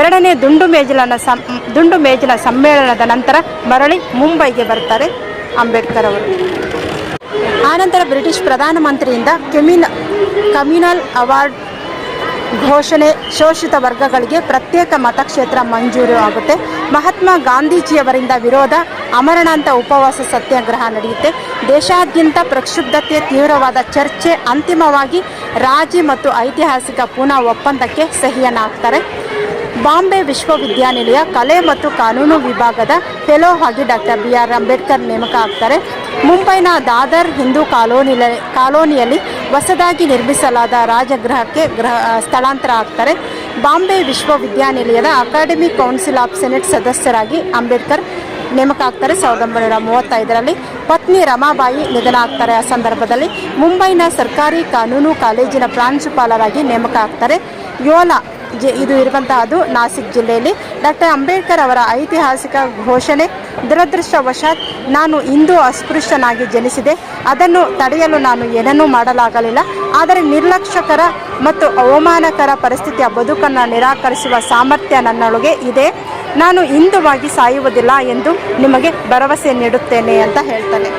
ಎರಡನೇ ದುಂಡು ಮೇಜಿನ ಸಮ್ ದುಂಡು ಮೇಜಿನ ಸಮ್ಮೇಳನದ ನಂತರ ಮರಳಿ ಮುಂಬೈಗೆ ಬರ್ತಾರೆ ಅಂಬೇಡ್ಕರ್ ಅವರು. ಆನಂತರ ಬ್ರಿಟಿಷ್ ಪ್ರಧಾನಮಂತ್ರಿಯಿಂದ ಕೆಮಿನ, ಕಮ್ಯುನಲ್ ಅವಾರ್ಡ್ ಘೋಷಣೆ ಶೋಷಿತ ವರ್ಗಗಳಿಗೆ ಪ್ರತ್ಯೇಕ ಮತಕ್ಷೇತ್ರ ಮಂಜೂರು ಆಗುತ್ತೆ. ಮಹಾತ್ಮ ಗಾಂಧೀಜಿಯವರಿಂದ ವಿರೋಧ, ಅಮರಣಾಂತ ಉಪವಾಸ ಸತ್ಯಾಗ್ರಹ ನಡೆಯುತ್ತೆ. ದೇಶಾದ್ಯಂತ ಪ್ರಕ್ಷುಬ್ಧತೆ, ತೀವ್ರವಾದ ಚರ್ಚೆ ಅಂತಿಮವಾಗಿ ರಾಜಿ ಮತ್ತು ಐತಿಹಾಸಿಕ ಪೂನಾ ಒಪ್ಪಂದಕ್ಕೆ ಸಹಿಯನ್ನು ಹಾಕ್ತಾರೆ ಬಾಂಬೆ ವಿಶ್ವವಿದ್ಯಾನಿಲಯ ಕಲೆ ಮತ್ತು ಕಾನೂನು ವಿಭಾಗದ ಫೆಲೋ ಆಗಿ ಡಾಕ್ಟರ್ ಬಿ ಆರ್ ಅಂಬೇಡ್ಕರ್ ನೇಮಕ ಆಗ್ತಾರೆ ಮುಂಬೈನ ದಾದರ್ ಹಿಂದೂ ಕಾಲೋನಿ ಕಾಲೋನಿಯಲ್ಲಿ ಹೊಸದಾಗಿ ನಿರ್ಮಿಸಲಾದ ರಾಜಗೃಹಕ್ಕೆ ಗೃಹ ಸ್ಥಳಾಂತರ ಆಗ್ತಾರೆ. ಬಾಂಬೆ ವಿಶ್ವವಿದ್ಯಾನಿಲಯದ ಅಕಾಡೆಮಿ ಕೌನ್ಸಿಲ್ ಆಫ್ ಸೆನೆಟ್ ಸದಸ್ಯರಾಗಿ ಅಂಬೇಡ್ಕರ್ ನೇಮಕ ಆಗ್ತಾರೆ ಸಾವಿರದ ಒಂಬೈನೂರ ಮೂವತ್ತೈದರಲ್ಲಿ. ಪತ್ನಿ ರಮಾಬಾಯಿ ನಿಧನ ಆಗ್ತಾರೆ. ಆ ಸಂದರ್ಭದಲ್ಲಿ ಮುಂಬೈನ ಸರ್ಕಾರಿ ಕಾನೂನು ಕಾಲೇಜಿನ ಪ್ರಾಂಶುಪಾಲರಾಗಿ ನೇಮಕ ಆಗ್ತಾರೆ ಯೋಲಾ ಇದು ಇರುವಂತಹದ್ದು ನಾಸಿಕ್ ಜಿಲ್ಲೆಯಲ್ಲಿ. ಡಾಕ್ಟರ್ ಅಂಬೇಡ್ಕರ್ ಅವರ ಐತಿಹಾಸಿಕ ಘೋಷಣೆ, ದುರದೃಷ್ಟವಶಾತ್ ನಾನು ಇಂದು ಅಸ್ಪೃಶ್ಯನಾಗಿ ಜನಿಸಿದೆ. ಅದನ್ನು ತಡೆಯಲು ನಾನು ಏನನ್ನೂ ಮಾಡಲಾಗಲಿಲ್ಲ. ಆದರೆ ನಿರ್ಲಕ್ಷ್ಯಕರ ಮತ್ತು ಅವಮಾನಕರ ಪರಿಸ್ಥಿತಿಯ ಬದುಕನ್ನು ನಿರಾಕರಿಸುವ ಸಾಮರ್ಥ್ಯ ನನ್ನೊಳಗೆ ಇದೆ. ನಾನು ಹಿಂದುವಾಗಿ ಸಾಯುವುದಿಲ್ಲ ಎಂದು ನಿಮಗೆ ಭರವಸೆ ನೀಡುತ್ತೇನೆ ಅಂತ ಹೇಳ್ತಾನೆ.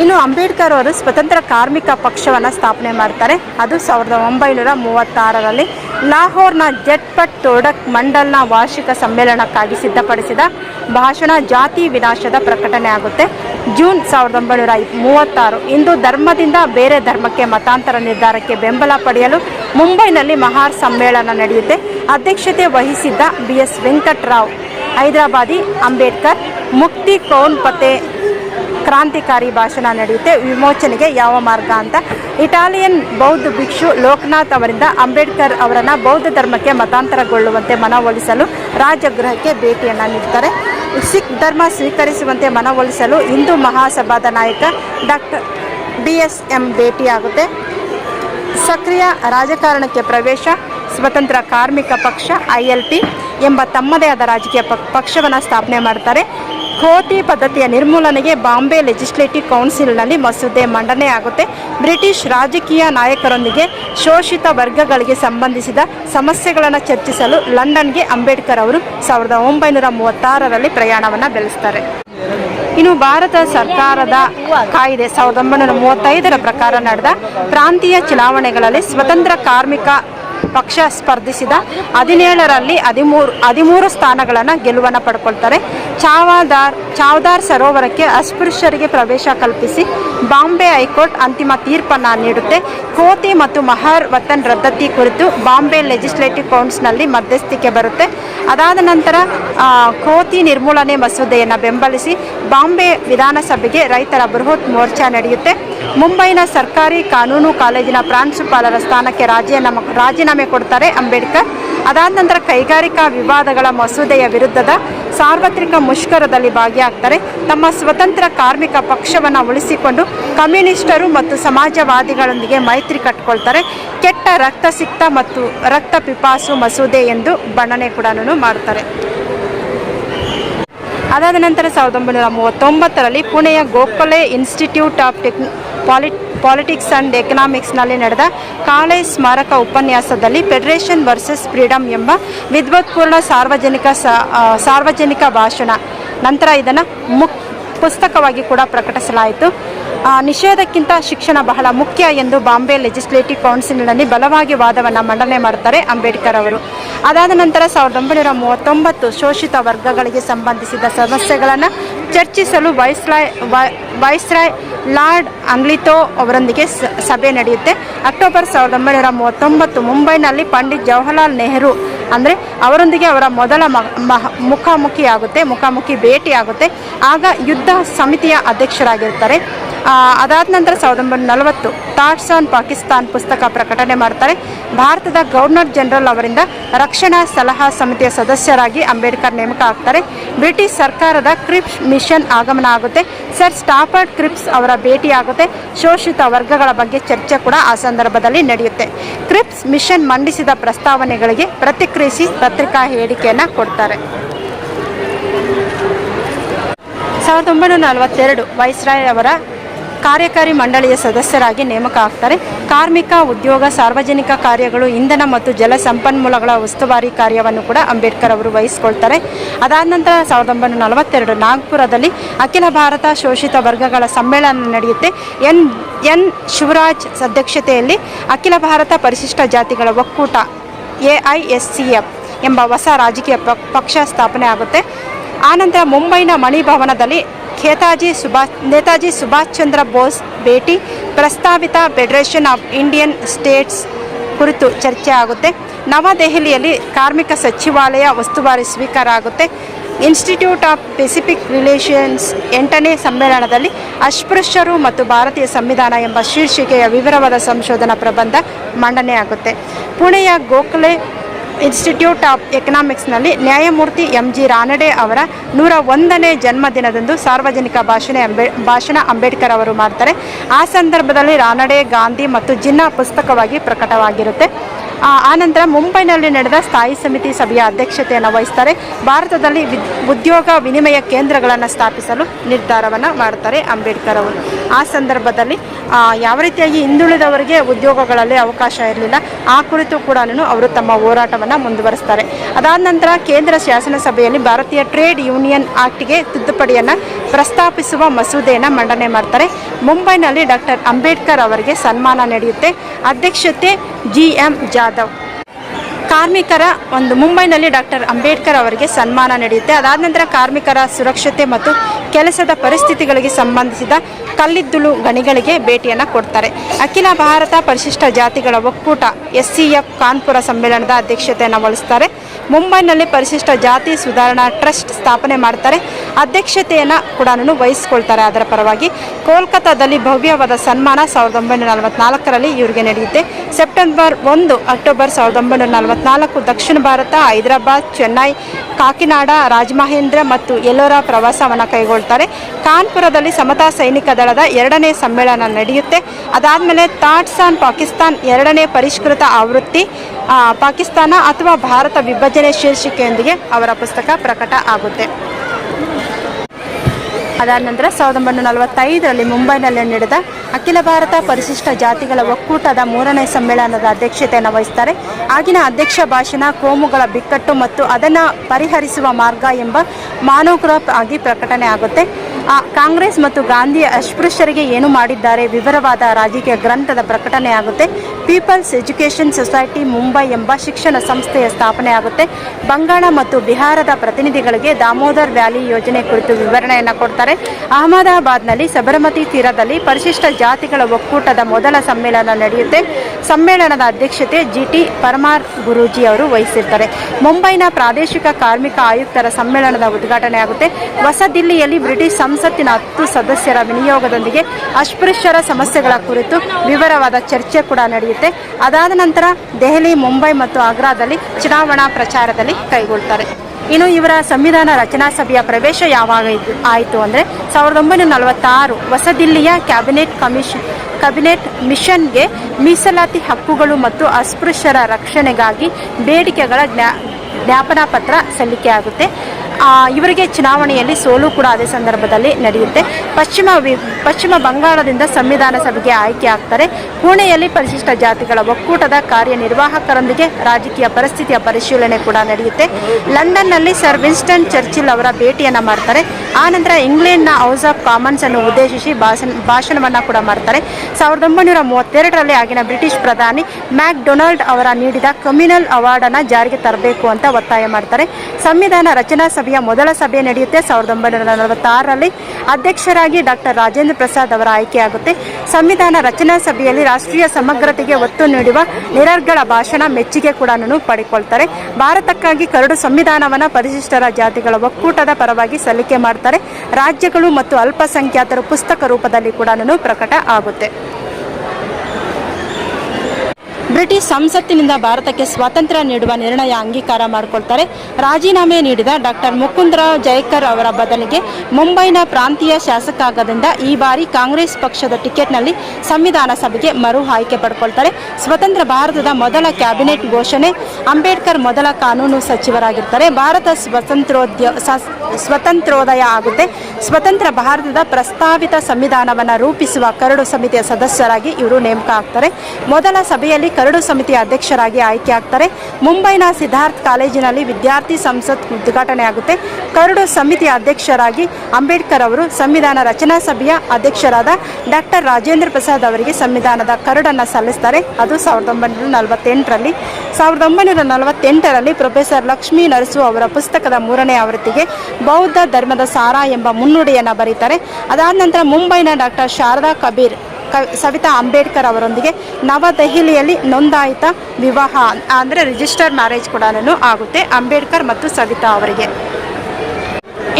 ಇನ್ನು ಅಂಬೇಡ್ಕರ್ ಅವರು ಸ್ವತಂತ್ರ ಕಾರ್ಮಿಕ ಪಕ್ಷವನ್ನು ಸ್ಥಾಪನೆ ಮಾಡ್ತಾರೆ. ಅದು ಸಾವಿರದ ಒಂಬೈನೂರ ಮೂವತ್ತಾರರಲ್ಲಿ ಲಾಹೋರ್ನ ಜಟ್ಪಟ್ ತೋಡಕ್ ಮಂಡಲ್ನ ವಾರ್ಷಿಕ ಸಮ್ಮೇಳನಕ್ಕಾಗಿ ಸಿದ್ಧಪಡಿಸಿದ ಭಾಷಣ ಜಾತಿ ವಿನಾಶದ ಪ್ರಕಟಣೆ ಆಗುತ್ತೆ. ಜೂನ್ ಸಾವಿರದ ಒಂಬೈನೂರ ಮೂವತ್ತಾರು ಇಂದು ಧರ್ಮದಿಂದ ಬೇರೆ ಧರ್ಮಕ್ಕೆ ಮತಾಂತರ ನಿರ್ಧಾರಕ್ಕೆ ಬೆಂಬಲ ಪಡೆಯಲು ಮುಂಬೈನಲ್ಲಿ ಮಹಾರ್ ಸಮ್ಮೇಳನ ನಡೆಯುತ್ತೆ. ಅಧ್ಯಕ್ಷತೆ ವಹಿಸಿದ್ದ ಬಿ ಎಸ್ ವೆಂಕಟರಾವ್, ಹೈದರಾಬಾದಿ ಅಂಬೇಡ್ಕರ್, ಮುಕ್ತಿ ಕೌನ್ ಪತೆ ಕ್ರಾಂತಿಕಾರಿ ಭಾಷಣ ನಡೆಯುತ್ತೆ. ವಿಮೋಚನೆಗೆ ಯಾವ ಮಾರ್ಗ ಅಂತ. ಇಟಾಲಿಯನ್ ಬೌದ್ಧ ಭಿಕ್ಷು ಲೋಕನಾಥ್ ಅವರಿಂದ ಅಂಬೇಡ್ಕರ್ ಅವರನ್ನು ಬೌದ್ಧ ಧರ್ಮಕ್ಕೆ ಮತಾಂತರಗೊಳ್ಳುವಂತೆ ಮನವೊಲಿಸಲು ರಾಜಗೃಹಕ್ಕೆ ಭೇಟಿಯನ್ನು ನೀಡ್ತಾರೆ. ಸಿಖ್ ಧರ್ಮ ಸ್ವೀಕರಿಸುವಂತೆ ಮನವೊಲಿಸಲು ಹಿಂದೂ ಮಹಾಸಭಾದ ನಾಯಕ ಡಾಕ್ಟರ್ ಬಿ ಎಸ್ ಎಂ ಭೇಟಿಯಾಗುತ್ತೆ. ಸಕ್ರಿಯ ರಾಜಕಾರಣಕ್ಕೆ ಪ್ರವೇಶ, ಸ್ವತಂತ್ರ ಕಾರ್ಮಿಕ ಪಕ್ಷ, ಐ ಎಲ್ ಪಿ ಎಂಬ ತಮ್ಮದೇ ಆದ ರಾಜಕೀಯ ಪಕ್- ಪಕ್ಷವನ್ನು ಸ್ಥಾಪನೆ ಮಾಡ್ತಾರೆ. ಖೋತಿ ಪದ್ಧತಿಯ ನಿರ್ಮೂಲನೆಗೆ ಬಾಂಬೆ ಲೆಜಿಸ್ಲೇಟಿವ್ ಕೌನ್ಸಿಲ್ನಲ್ಲಿ ಮಸೂದೆ ಮಂಡನೆ ಆಗುತ್ತೆ. ಬ್ರಿಟಿಷ್ ರಾಜಕೀಯ ನಾಯಕರೊಂದಿಗೆ ಶೋಷಿತ ವರ್ಗಗಳಿಗೆ ಸಂಬಂಧಿಸಿದ ಸಮಸ್ಯೆಗಳನ್ನು ಚರ್ಚಿಸಲು ಲಂಡನ್ಗೆ ಅಂಬೇಡ್ಕರ್ ಅವರು ಸಾವಿರದ ಒಂಬೈನೂರ ಮೂವತ್ತಾರರಲ್ಲಿ ಪ್ರಯಾಣವನ್ನು ಬೆಳೆಸ್ತಾರೆ. ಇನ್ನು ಭಾರತ ಸರ್ಕಾರದ ಕಾಯ್ದೆ ಸಾವಿರದ ಒಂಬೈನೂರ ಮೂವತ್ತೈದರ ಪ್ರಕಾರ ನಡೆದ ಪ್ರಾಂತೀಯ ಚುನಾವಣೆಗಳಲ್ಲಿ ಸ್ವತಂತ್ರ ಕಾರ್ಮಿಕ ಪಕ್ಷ ಸ್ಪರ್ಧಿಸಿದ ಹದಿನೇಳರಲ್ಲಿ ಹದಿಮೂರು ಹದಿಮೂರು ಸ್ಥಾನಗಳನ್ನು ಗೆಲುವನ್ನು ಪಡ್ಕೊಳ್ತಾರೆ. ಚಾವಾದಾರ್ ಚಾವ್ದಾರ್ ಸರೋವರಕ್ಕೆ ಅಸ್ಪೃಶ್ಯರಿಗೆ ಪ್ರವೇಶ ಕಲ್ಪಿಸಿ ಬಾಂಬೆ ಹೈಕೋರ್ಟ್ ಅಂತಿಮ ತೀರ್ಪನ್ನು ನೀಡುತ್ತೆ. ಕೋತಿ ಮತ್ತು ಮಹರ್ ವತನ್ ರದ್ದತಿ ಕುರಿತು ಬಾಂಬೆ ಲೆಜಿಸ್ಲೇಟಿವ್ ಕೌನ್ಸ್ನಲ್ಲಿ ಮಧ್ಯಸ್ಥಿಕೆ ಬರುತ್ತೆ. ಅದಾದ ನಂತರ ಕೋತಿ ನಿರ್ಮೂಲನೆ ಮಸೂದೆಯನ್ನು ಬೆಂಬಲಿಸಿ ಬಾಂಬೆ ವಿಧಾನಸಭೆಗೆ ರೈತರ ಬೃಹತ್ ಮೋರ್ಚಾ ನಡೆಯುತ್ತೆ. ಮುಂಬೈನ ಸರ್ಕಾರಿ ಕಾನೂನು ಕಾಲೇಜಿನ ಪ್ರಾಂಶುಪಾಲರ ಸ್ಥಾನಕ್ಕೆ ರಾಜೀನಾಮ ರಾಜೀನಾಮೆ ಕೊಡ್ತಾರೆ ಅಂಬೇಡ್ಕರ್. ಅದಾದ ನಂತರ ಕೈಗಾರಿಕಾ ವಿವಾದಗಳ ಮಸೂದೆಯ ವಿರುದ್ಧದ ಸಾರ್ವತ್ರಿಕ ಮುಷ್ಕರದಲ್ಲಿ ಭಾಗಿಯಾಗ್ತಾರೆ. ತಮ್ಮ ಸ್ವತಂತ್ರ ಕಾರ್ಮಿಕ ಪಕ್ಷವನ್ನು ಉಳಿಸಿಕೊಂಡು ಕಮ್ಯುನಿಸ್ಟರು ಮತ್ತು ಸಮಾಜವಾದಿಗಳೊಂದಿಗೆ ಮೈತ್ರಿ ಕಟ್ಕೊಳ್ತಾರೆ. ಕೆಟ್ಟ ರಕ್ತಸಿಕ್ತ ಮತ್ತು ರಕ್ತ ಪಿಪಾಸು ಮಸೂದೆ ಎಂದು ಬಣ್ಣನೆ ಕೂಡ ಮಾಡ್ತಾರೆ. ಅದಾದ ನಂತರ ಸಾವಿರದ ಒಂಬೈನೂರ ಮೂವತ್ತೊಂಬತ್ತರಲ್ಲಿ ಪುಣೆಯ Gokhale institute of tech poly politics and ಎಕನಾಮಿಕ್ಸ್ನಲ್ಲಿ ನಡೆದ ಕಾಲೇಜ್ ಸ್ಮಾರಕ ಉಪನ್ಯಾಸದಲ್ಲಿ ಫೆಡರೇಷನ್ ವರ್ಸಸ್ ಫ್ರೀಡಮ್ ಎಂಬ ವಿದ್ವತ್ಪೂರ್ಣ ಸಾರ್ವಜನಿಕ ಸಾರ್ವಜನಿಕ ಭಾಷಣ. ನಂತರ ಇದನ್ನು ಮುಕ್ ಪುಸ್ತಕವಾಗಿ ಕೂಡ ಪ್ರಕಟಿಸಲಾಯಿತು. ನಿಷೇಧಕ್ಕಿಂತ ಶಿಕ್ಷಣ ಬಹಳ ಮುಖ್ಯ ಎಂದು ಬಾಂಬೆ ಲೆಜಿಸ್ಲೇಟಿವ್ ಕೌನ್ಸಿಲ್ನಲ್ಲಿ ಬಲವಾಗಿ ವಾದವನ್ನು ಮಂಡನೆ ಮಾಡುತ್ತಾರೆ ಅಂಬೇಡ್ಕರ್ ಅವರು. ಅದಾದ ನಂತರ ಸಾವಿರದ ಒಂಬೈನೂರ ಮೂವತ್ತೊಂಬತ್ತು ಶೋಷಿತ ವರ್ಗಗಳಿಗೆ ಸಂಬಂಧಿಸಿದ ಸಮಸ್ಯೆಗಳನ್ನು ಚರ್ಚಿಸಲು ವೈಸ್ರಾಯ್ ವೈಸ್ರಾಯ್ ಲಾರ್ಡ್ ಅಂಗ್ಲಿತೋ ಅವರೊಂದಿಗೆ ಸಭೆ ನಡೆಯುತ್ತೆ. ಅಕ್ಟೋಬರ್ ಸಾವಿರದ ಒಂಬೈನೂರ ಮೂವತ್ತೊಂಬತ್ತು ಮುಂಬೈನಲ್ಲಿ ಪಂಡಿತ್ ಜವಹರ್ಲಾಲ್ ನೆಹರು ಅಂದರೆ ಅವರೊಂದಿಗೆ ಅವರ ಮೊದಲ ಮುಖಾಮುಖಿ ಆಗುತ್ತೆ ಮುಖಾಮುಖಿ ಭೇಟಿ ಆಗುತ್ತೆ ಆಗ ಯುದ್ಧ ಸಮಿತಿಯ ಅಧ್ಯಕ್ಷರಾಗಿರ್ತಾರೆ. ಅದಾದ ನಂತರ ಸಾವಿರದ ಒಂಬೈನೂರ ನಲವತ್ತು ಥಾಟ್ಸ್ ಆನ್ ಪಾಕಿಸ್ತಾನ್ ಪುಸ್ತಕ ಪ್ರಕಟಣೆ ಮಾಡ್ತಾರೆ. ಭಾರತದ ಗವರ್ನರ್ ಜನರಲ್ ಅವರಿಂದ ರಕ್ಷಣಾ ಸಲಹಾ ಸಮಿತಿಯ ಸದಸ್ಯರಾಗಿ ಅಂಬೇಡ್ಕರ್ ನೇಮಕ ಆಗ್ತಾರೆ. ಬ್ರಿಟಿಷ್ ಸರ್ಕಾರದ ಕ್ರಿಪ್ಸ್ ಮಿಷನ್ ಆಗಮನ ಆಗುತ್ತೆ. ಸರ್ ಸ್ಟಾಫರ್ಡ್ ಕ್ರಿಪ್ಸ್ ಅವರ ಭೇಟಿ ಆಗುತ್ತೆ. ಶೋಷಿತ ವರ್ಗಗಳ ಬಗ್ಗೆ ಚರ್ಚೆ ಕೂಡ ಆ ಸಂದರ್ಭದಲ್ಲಿ ನಡೆಯುತ್ತೆ. ಕ್ರಿಪ್ಸ್ ಮಿಷನ್ ಮಂಡಿಸಿದ ಪ್ರಸ್ತಾವನೆಗಳಿಗೆ ಪ್ರತಿಕ್ರಿಯಿಸಿ ಪತ್ರಿಕಾ ಹೇಳಿಕೆಯನ್ನು ಕೊಡ್ತಾರೆ. ಸಾವಿರದ ಒಂಬೈನೂರ ನಲವತ್ತೆರಡು ವೈಸ್ರಾಯ್ ಅವರ ಕಾರ್ಯಕಾರಿ ಮಂಡಳಿಯ ಸದಸ್ಯರಾಗಿ ನೇಮಕ ಆಗ್ತಾರೆ ಕಾರ್ಮಿಕ, ಉದ್ಯೋಗ, ಸಾರ್ವಜನಿಕ ಕಾರ್ಯಗಳು ಇಂಧನ ಮತ್ತು ಜಲ ಸಂಪನ್ಮೂಲಗಳ ಉಸ್ತುವಾರಿ ಕಾರ್ಯವನ್ನು ಕೂಡ ಅಂಬೇಡ್ಕರ್ ಅವರು ವಹಿಸಿಕೊಳ್ತಾರೆ. ಅದಾದ ನಂತರ ಸಾವಿರದ ಒಂಬೈನೂರ ನಲವತ್ತೆರಡು ನಾಗ್ಪುರದಲ್ಲಿ ಅಖಿಲ ಭಾರತ ಶೋಷಿತ ವರ್ಗಗಳ ಸಮ್ಮೇಳನ ನಡೆಯುತ್ತೆ. ಎನ್ ಎನ್ ಶಿವರಾಜ್ ಅಧ್ಯಕ್ಷತೆಯಲ್ಲಿ ಅಖಿಲ ಭಾರತ ಪರಿಶಿಷ್ಟ ಜಾತಿಗಳ ಒಕ್ಕೂಟ A I S C F ಎಂಬ ಹೊಸ ರಾಜಕೀಯ ಪಕ್ಷ ಸ್ಥಾಪನೆ ಆಗುತ್ತೆ. ಆನಂತರ ಮುಂಬೈನ ಮಣಿಭವನದಲ್ಲಿ ಖೇತಾಜಿ ಸುಭಾಷ್ ನೇತಾಜಿ ಸುಭಾಷ್ ಚಂದ್ರ ಬೋಸ್ ಭೇಟಿ, ಪ್ರಸ್ತಾವಿತ ಫೆಡರೇಷನ್ ಆಫ್ ಇಂಡಿಯನ್ ಸ್ಟೇಟ್ಸ್ ಕುರಿತು ಚರ್ಚೆ ಆಗುತ್ತೆ. ನವದೆಹಲಿಯಲ್ಲಿ ಕಾರ್ಮಿಕ ಸಚಿವಾಲಯ ಉಸ್ತುವಾರಿ ಸ್ವೀಕಾರ ಆಗುತ್ತೆ. ಇನ್ಸ್ಟಿಟ್ಯೂಟ್ ಆಫ್ ಪೆಸಿಫಿಕ್ ರಿಲೇಷನ್ಸ್ ಎಂಟನೇ ಸಮ್ಮೇಳನದಲ್ಲಿ ಅಸ್ಪೃಶ್ಯರು ಮತ್ತು ಭಾರತೀಯ ಸಂವಿಧಾನ ಎಂಬ ಶೀರ್ಷಿಕೆಯ ವಿವರವಾದ ಸಂಶೋಧನಾ ಪ್ರಬಂಧ ಮಂಡನೆ ಆಗುತ್ತೆ. ಪುಣೆಯ ಗೋಖಲೆ ಇನ್ಸ್ಟಿಟ್ಯೂಟ್ ಆಫ್ ಎಕನಾಮಿಕ್ಸ್ನಲ್ಲಿ ನ್ಯಾಯಮೂರ್ತಿ ಎಂ ಜಿ ರಾನಡೆ ಅವರ ನೂರ ಒಂದನೇ ಜನ್ಮದಿನದಂದು ಸಾರ್ವಜನಿಕ ಭಾಷಣ ಅಂಬೇ, ಭಾಷಣ ಅಂಬೇಡ್ಕರ್ ಅವರು ಮಾಡ್ತಾರೆ. ಆ ಸಂದರ್ಭದಲ್ಲಿ ರಾನಡೆ, ಗಾಂಧಿ ಮತ್ತು ಜಿನ್ನಾ ಪುಸ್ತಕವಾಗಿ ಪ್ರಕಟವಾಗಿರುತ್ತೆ. ಆನಂತರ ಮುಂಬೈನಲ್ಲಿ ನಡೆದ ಸ್ಥಾಯಿ ಸಮಿತಿ ಸಭೆಯ ಅಧ್ಯಕ್ಷತೆಯನ್ನು ವಹಿಸ್ತಾರೆ. ಭಾರತದಲ್ಲಿ ಉದ್ಯೋಗ ವಿನಿಮಯ ಕೇಂದ್ರಗಳನ್ನು ಸ್ಥಾಪಿಸಲು ನಿರ್ಧಾರವನ್ನು ಮಾಡ್ತಾರೆ ಅಂಬೇಡ್ಕರ್ ಅವರು. ಆ ಸಂದರ್ಭದಲ್ಲಿ ಯಾವ ರೀತಿಯಾಗಿ ಹಿಂದುಳಿದವರಿಗೆ ಉದ್ಯೋಗಗಳಲ್ಲಿ ಅವಕಾಶ ಇರಲಿಲ್ಲ, ಆ ಕುರಿತು ಕೂಡ ಅವರು ತಮ್ಮ ಹೋರಾಟವನ್ನು ಮುಂದುವರಿಸ್ತಾರೆ. ಅದಾದ ನಂತರ ಕೇಂದ್ರ ಶಾಸನ ಸಭೆಯಲ್ಲಿ ಭಾರತೀಯ ಟ್ರೇಡ್ ಯೂನಿಯನ್ ಆಕ್ಟ್ಗೆ ತಿದ್ದುಪಡಿಯನ್ನು ಪ್ರಸ್ತಾಪಿಸುವ ಮಸೂದೆಯನ್ನು ಮಂಡನೆ ಮಾಡ್ತಾರೆ. ಮುಂಬೈನಲ್ಲಿ ಡಾಕ್ಟರ್ ಅಂಬೇಡ್ಕರ್ ಅವರಿಗೆ ಸನ್ಮಾನ ನಡೆಯುತ್ತೆ. ಅಧ್ಯಕ್ಷತೆ ಜಿ ಎಂ ಜಾಧವ್ ಕಾರ್ಮಿಕರ ಒಂದು ಮುಂಬೈನಲ್ಲಿ ಡಾಕ್ಟರ್ ಅಂಬೇಡ್ಕರ್ ಅವರಿಗೆ ಸನ್ಮಾನ ನಡೆಯುತ್ತೆ. ಅದಾದ ನಂತರ ಕಾರ್ಮಿಕರ ಸುರಕ್ಷತೆ ಮತ್ತು ಕೆಲಸದ ಪರಿಸ್ಥಿತಿಗಳಿಗೆ ಸಂಬಂಧಿಸಿದ ಕಲ್ಲಿದ್ದಲು ಗಣಿಗಳಿಗೆ ಭೇಟಿಯನ್ನು ಕೊಡ್ತಾರೆ. ಅಖಿಲ ಭಾರತ ಪರಿಶಿಷ್ಟ ಜಾತಿಗಳ ಒಕ್ಕೂಟ ಎಸ್ ಸಿ ಎಫ್ ಕಾನ್ಪುರ ಸಮ್ಮೇಳನದ ಅಧ್ಯಕ್ಷತೆಯನ್ನು ವಹಿಸ್ತಾರೆ. ಮುಂಬೈನಲ್ಲಿ ಪರಿಶಿಷ್ಟ ಜಾತಿ ಸುಧಾರಣಾ ಟ್ರಸ್ಟ್ ಸ್ಥಾಪನೆ ಮಾಡ್ತಾರೆ. ಅಧ್ಯಕ್ಷತೆಯನ್ನು ಕೂಡ ವಹಿಸಿಕೊಳ್ತಾರೆ. ಅದರ ಪರವಾಗಿ ಕೋಲ್ಕತ್ತಾದಲ್ಲಿ ಭವ್ಯವಾದ ಸನ್ಮಾನ ಸಾವಿರದ ಒಂಬೈನೂರ ನಲವತ್ನಾಲ್ಕರಲ್ಲಿ ಇವರಿಗೆ ನಡೆಯುತ್ತೆ. ಸೆಪ್ಟೆಂಬರ್ ಒಂದು, ಅಕ್ಟೋಬರ್ ಸಾವಿರದ ಒಂಬೈನೂರ ನಲವತ್ನಾಲ್ಕು ದಕ್ಷಿಣ ಭಾರತ, ಹೈದರಾಬಾದ್, ಚೆನ್ನೈ, ಕಾಕಿನಾಡ, ರಾಜಮಹೇಂದ್ರ ಮತ್ತು ಎಲ್ಲೋರಾ ಪ್ರವಾಸವನ್ನು ಕೈಗೊಳ್ತಾರೆ ಕಾನ್ಪುರದಲ್ಲಿ ಸಮತಾ ಸೈನಿಕ ದಳದ ಎರಡನೇ ಸಮ್ಮೇಳನ ನಡೆಯುತ್ತೆ. ಅದಾದಮೇಲೆ ಥಾಟ್ಸ್ ಆನ್ ಪಾಕಿಸ್ತಾನ್ ಎರಡನೇ ಪರಿಷ್ಕೃತ ಆವೃತ್ತಿ ಪಾಕಿಸ್ತಾನ ಅಥವಾ ಭಾರತ ವಿಭಜನೆ ಶೀರ್ಷಿಕೆಯೊಂದಿಗೆ ಅವರ ಪುಸ್ತಕ ಪ್ರಕಟ ಆಗುತ್ತೆ. ಅದಾದ ನಂತರ ಸಾವಿರದ ಒಂಬೈನೂರ ನಲವತ್ತೈದರಲ್ಲಿ ಮುಂಬೈನಲ್ಲಿ ನಡೆದ ಅಖಿಲ ಭಾರತ ಪರಿಶಿಷ್ಟ ಜಾತಿಗಳ ಒಕ್ಕೂಟದ ಮೂರನೇ ಸಮ್ಮೇಳನದ ಅಧ್ಯಕ್ಷತೆಯನ್ನು ವಹಿಸ್ತಾರೆ. ಆಗಿನ ಅಧ್ಯಕ್ಷ ಭಾಷಣ ಕೋಮುಗಳ ಬಿಕ್ಕಟ್ಟು ಮತ್ತು ಅದನ್ನು ಪರಿಹರಿಸುವ ಮಾರ್ಗ ಎಂಬ ಮಾನೋಗ್ರಾಫ್ ಆಗಿ ಪ್ರಕಟಣೆ ಆಗುತ್ತೆ. ಕಾಂಗ್ರೆಸ್ ಮತ್ತು ಗಾಂಧಿ ಅಸ್ಪೃಶ್ಯರಿಗೆ ಏನು ಮಾಡಿದ್ದಾರೆ? ವಿವರವಾದ ರಾಜಕೀಯ ಗ್ರಂಥದ ಪ್ರಕಟಣೆ ಆಗುತ್ತೆ. ಪೀಪಲ್ಸ್ ಎಜುಕೇಷನ್ ಸೊಸೈಟಿ ಮುಂಬೈ ಎಂಬ ಶಿಕ್ಷಣ ಸಂಸ್ಥೆಯ ಸ್ಥಾಪನೆ ಆಗುತ್ತೆ. ಬಂಗಾಳ ಮತ್ತು ಬಿಹಾರದ ಪ್ರತಿನಿಧಿಗಳಿಗೆ ದಾಮೋದರ್ ವ್ಯಾಲಿ ಯೋಜನೆ ಕುರಿತು ವಿವರಣೆಯನ್ನು ಕೊಡ್ತಾರೆ. ಅಹಮದಾಬಾದ್ನಲ್ಲಿ ಸಬರಮತಿ ತೀರದಲ್ಲಿ ಪರಿಶಿಷ್ಟ ಜಾತಿಗಳ ಒಕ್ಕೂಟದ ಮೊದಲ ಸಮ್ಮೇಳನ ನಡೆಯುತ್ತೆ. ಸಮ್ಮೇಳನದ ಅಧ್ಯಕ್ಷತೆ ಜಿ ಟಿ ಪರಮಾರ್ ಗುರೂಜಿ ಅವರು ವಹಿಸಿರ್ತಾರೆ. ಮುಂಬೈನ ಪ್ರಾದೇಶಿಕ ಕಾರ್ಮಿಕ ಆಯುಕ್ತರ ಸಮ್ಮೇಳನದ ಉದ್ಘಾಟನೆ ಆಗುತ್ತೆ. ಹೊಸ ದಿಲ್ಲಿಯಲ್ಲಿ ಬ್ರಿಟಿಷ್ ಸಂಸತ್ತಿನ ಹತ್ತು ಸದಸ್ಯರ ವಿನಿಯೋಗದೊಂದಿಗೆ ಅಸ್ಪೃಶ್ಯರ ಸಮಸ್ಯೆಗಳ ಕುರಿತು ವಿವರವಾದ ಚರ್ಚೆ ಕೂಡ ನಡೆಯುತ್ತೆ. ಅದಾದ ನಂತರ ದೆಹಲಿ ಮುಂಬೈ ಮತ್ತು ಆಗ್ರಾದಲ್ಲಿ ಚುನಾವಣಾ ಪ್ರಚಾರದಲ್ಲಿ ಕೈಗೊಳ್ತಾರೆ. ಇನ್ನು ಇವರ ಸಂವಿಧಾನ ರಚನಾ ಸಭೆಯ ಪ್ರವೇಶ ಯಾವಾಗ ಆಯಿತು ಅಂದರೆ ಸಾವಿರದ ಒಂಬೈನೂರ ನಲವತ್ತಾರು ಹೊಸದಿಲ್ಲಿಯ ಕ್ಯಾಬಿನೆಟ್ ಕಮಿಷನ್ ಕ್ಯಾಬಿನೆಟ್ ಮಿಷನ್ಗೆ ಮೀಸಲಾತಿ ಹಕ್ಕುಗಳು ಮತ್ತು ಅಸ್ಪೃಶ್ಯರ ರಕ್ಷಣೆಗಾಗಿ ಬೇಡಿಕೆಗಳ ಜ್ಞಾ ಜ್ಞಾಪನಾ ಪತ್ರ ಸಲ್ಲಿಕೆ ಆಗುತ್ತೆ ಆ, ಇವರಿಗೆ ಚುನಾವಣೆಯಲ್ಲಿ ಸೋಲು ಕೂಡ ಅದೇ ಸಂದರ್ಭದಲ್ಲಿ ನಡೆಯುತ್ತೆ. ಪಶ್ಚಿಮ ಪಶ್ಚಿಮ ಬಂಗಾಳದಿಂದ ಸಂವಿಧಾನ ಸಭೆಗೆ ಆಯ್ಕೆ ಆಗ್ತಾರೆ. ಪುಣೆಯಲ್ಲಿ ಪರಿಶಿಷ್ಟ ಜಾತಿಗಳ ಒಕ್ಕೂಟದ ಕಾರ್ಯನಿರ್ವಾಹಕರೊಂದಿಗೆ ರಾಜಕೀಯ ಪರಿಸ್ಥಿತಿಯ ಪರಿಶೀಲನೆ ಕೂಡ ನಡೆಯುತ್ತೆ. ಲಂಡನ್ನಲ್ಲಿ ಸರ್ ವಿನ್ಸ್ಟನ್ ಚರ್ಚಿಲ್ ಅವರ ಭೇಟಿಯನ್ನು ಮಾಡ್ತಾರೆ. ಆನಂತರ ಇಂಗ್ಲೆಂಡ್ನ ಹೌಸ್ ಆಫ್ ಕಾಮನ್ಸ್ ಅನ್ನು ಉದ್ದೇಶಿಸಿ ಭಾಷಣ, ಭಾಷಣವನ್ನು ಕೂಡ ಮಾಡ್ತಾರೆ. ಸಾವಿರದ ಒಂಬೈನೂರ ಮೂವತ್ತೆರಡರಲ್ಲಿ ಆಗಿನ ಬ್ರಿಟಿಷ್ ಪ್ರಧಾನಿ ಮ್ಯಾಕ್ ಡೊನಾಲ್ಡ್ ಅವರ ನೀಡಿದ ಕಮ್ಯುನಲ್ ಅವಾರ್ಡನ್ನು ಜಾರಿಗೆ ತರಬೇಕು ಅಂತ ಒತ್ತಾಯ ಮಾಡ್ತಾರೆ. ಸಂವಿಧಾನ ರಚನಾ ಸಭೆಯ ಮೊದಲ ಸಭೆ ನಡೆಯುತ್ತೆ. ಸಾವಿರದ ಒಂಬೈನೂರ ನಲವತ್ತಾರರಲ್ಲಿ ಅಧ್ಯಕ್ಷರಾಗಿ ಡಾಕ್ಟರ್ ರಾಜೇಂದ್ರ ಪ್ರಸಾದ್ ಅವರ ಆಯ್ಕೆಯಾಗುತ್ತೆ. ಸಂವಿಧಾನ ರಚನಾ ಸಭೆಯಲ್ಲಿ ರಾಷ್ಟ್ರೀಯ ಸಮಗ್ರತೆಗೆ ಒತ್ತು ನೀಡುವ ನಿರರ್ಗಳ ಭಾಷಣ ಮೆಚ್ಚುಗೆ ಕೂಡ ಪಡೆಕೊಳ್ತಾರೆ ಭಾರತಕ್ಕಾಗಿ ಕರಡು ಸಂವಿಧಾನವನ್ನು ಪರಿಶಿಷ್ಟರ ಜಾತಿಗಳ ಒಕ್ಕೂಟದ ಪರವಾಗಿ ಸಲ್ಲಿಕೆ ಮಾಡ್ತಾರೆ. ರಾಜ್ಯಗಳು ಮತ್ತು ಅಲ್ಪಸಂಖ್ಯಾತರ ಪುಸ್ತಕ ರೂಪದಲ್ಲಿ ಕೂಡ ಪ್ರಕಟ ಆಗುತ್ತೆ. ಬ್ರಿಟಿಷ್ ಸಂಸತ್ತಿನಿಂದ ಭಾರತಕ್ಕೆ ಸ್ವಾತಂತ್ರ್ಯ ನೀಡುವ ನಿರ್ಣಯ ಅಂಗೀಕಾರ ಮಾಡಿಕೊಳ್ತಾರೆ. ರಾಜೀನಾಮೆ ನೀಡಿದ ಡಾಕ್ಟರ್ ಮುಕುಂದರಾವ್ ಜಯಕರ್ ಅವರ ಬದಲಿಗೆ ಮುಂಬೈನ ಪ್ರಾಂತೀಯ ಶಾಸಕಾಗದಿಂದ ಈ ಬಾರಿ ಕಾಂಗ್ರೆಸ್ ಪಕ್ಷದ ಟಿಕೆಟ್ನಲ್ಲಿ ಸಂವಿಧಾನ ಸಭೆಗೆ ಮರು ಆಯ್ಕೆ ಪಡ್ಕೊಳ್ತಾರೆ. ಸ್ವತಂತ್ರ ಭಾರತದ ಮೊದಲ ಕ್ಯಾಬಿನೆಟ್ ಘೋಷಣೆ, ಅಂಬೇಡ್ಕರ್ ಮೊದಲ ಕಾನೂನು ಸಚಿವರಾಗಿರ್ತಾರೆ. ಭಾರತ ಸ್ವತಂತ್ರೋದ್ಯ ಸ್ವತಂತ್ರೋದಯ ಆಗುತ್ತೆ. ಸ್ವತಂತ್ರ ಭಾರತದ ಪ್ರಸ್ತಾವಿತ ಸಂವಿಧಾನವನ್ನು ರೂಪಿಸುವ ಕರಡು ಸಮಿತಿಯ ಸದಸ್ಯರಾಗಿ ಇವರು ನೇಮಕ ಆಗ್ತಾರೆ. ಮೊದಲ ಸಭೆಯಲ್ಲಿ ಕರಡು ಸಮಿತಿಯ ಅಧ್ಯಕ್ಷರಾಗಿ ಆಯ್ಕೆ ಆಗ್ತಾರೆ. ಮುಂಬೈನ ಸಿದ್ಧಾರ್ಥ್ ಕಾಲೇಜಿನಲ್ಲಿ ವಿದ್ಯಾರ್ಥಿ ಸಂಸತ್ ಉದ್ಘಾಟನೆ ಆಗುತ್ತೆ. ಕರಡು ಸಮಿತಿ ಅಧ್ಯಕ್ಷರಾಗಿ ಅಂಬೇಡ್ಕರ್ ಅವರು ಸಂವಿಧಾನ ರಚನಾ ಸಭೆಯ ಅಧ್ಯಕ್ಷರಾದ ಡಾಕ್ಟರ್ ರಾಜೇಂದ್ರ ಪ್ರಸಾದ್ ಅವರಿಗೆ ಸಂವಿಧಾನದ ಕರಡನ್ನು ಸಲ್ಲಿಸ್ತಾರೆ. ಅದು ಸಾವಿರದ ಒಂಬೈನೂರ ನಲವತ್ತೆಂಟರಲ್ಲಿ. ಸಾವಿರದ ಒಂಬೈನೂರ ನಲವತ್ತೆಂಟರಲ್ಲಿ ಪ್ರೊಫೆಸರ್ ಲಕ್ಷ್ಮೀ ನರಸು ಅವರ ಪುಸ್ತಕದ ಮೂರನೇ ಆವೃತ್ತಿಗೆ ಬೌದ್ಧ ಧರ್ಮದ ಸಾರ ಎಂಬ ಮುನ್ನುಡಿಯನ್ನು ಬರೀತಾರೆ. ಅದಾದ ನಂತರ ಮುಂಬೈನ ಡಾಕ್ಟರ್ ಶಾರದಾ ಕಬೀರ್ ಸವಿತಾ ಅಂಬೇಡ್ಕರ್ ಅವರೊಂದಿಗೆ ನವದೆಹಲಿಯಲ್ಲಿ ನೋಂದಾಯಿತ ವಿವಾಹ, ಅಂದರೆ ರಿಜಿಸ್ಟರ್ ಮ್ಯಾರೇಜ್ ಕೂಡ ಆಗುತ್ತೆ ಅಂಬೇಡ್ಕರ್ ಮತ್ತು ಸವಿತಾ ಅವರಿಗೆ.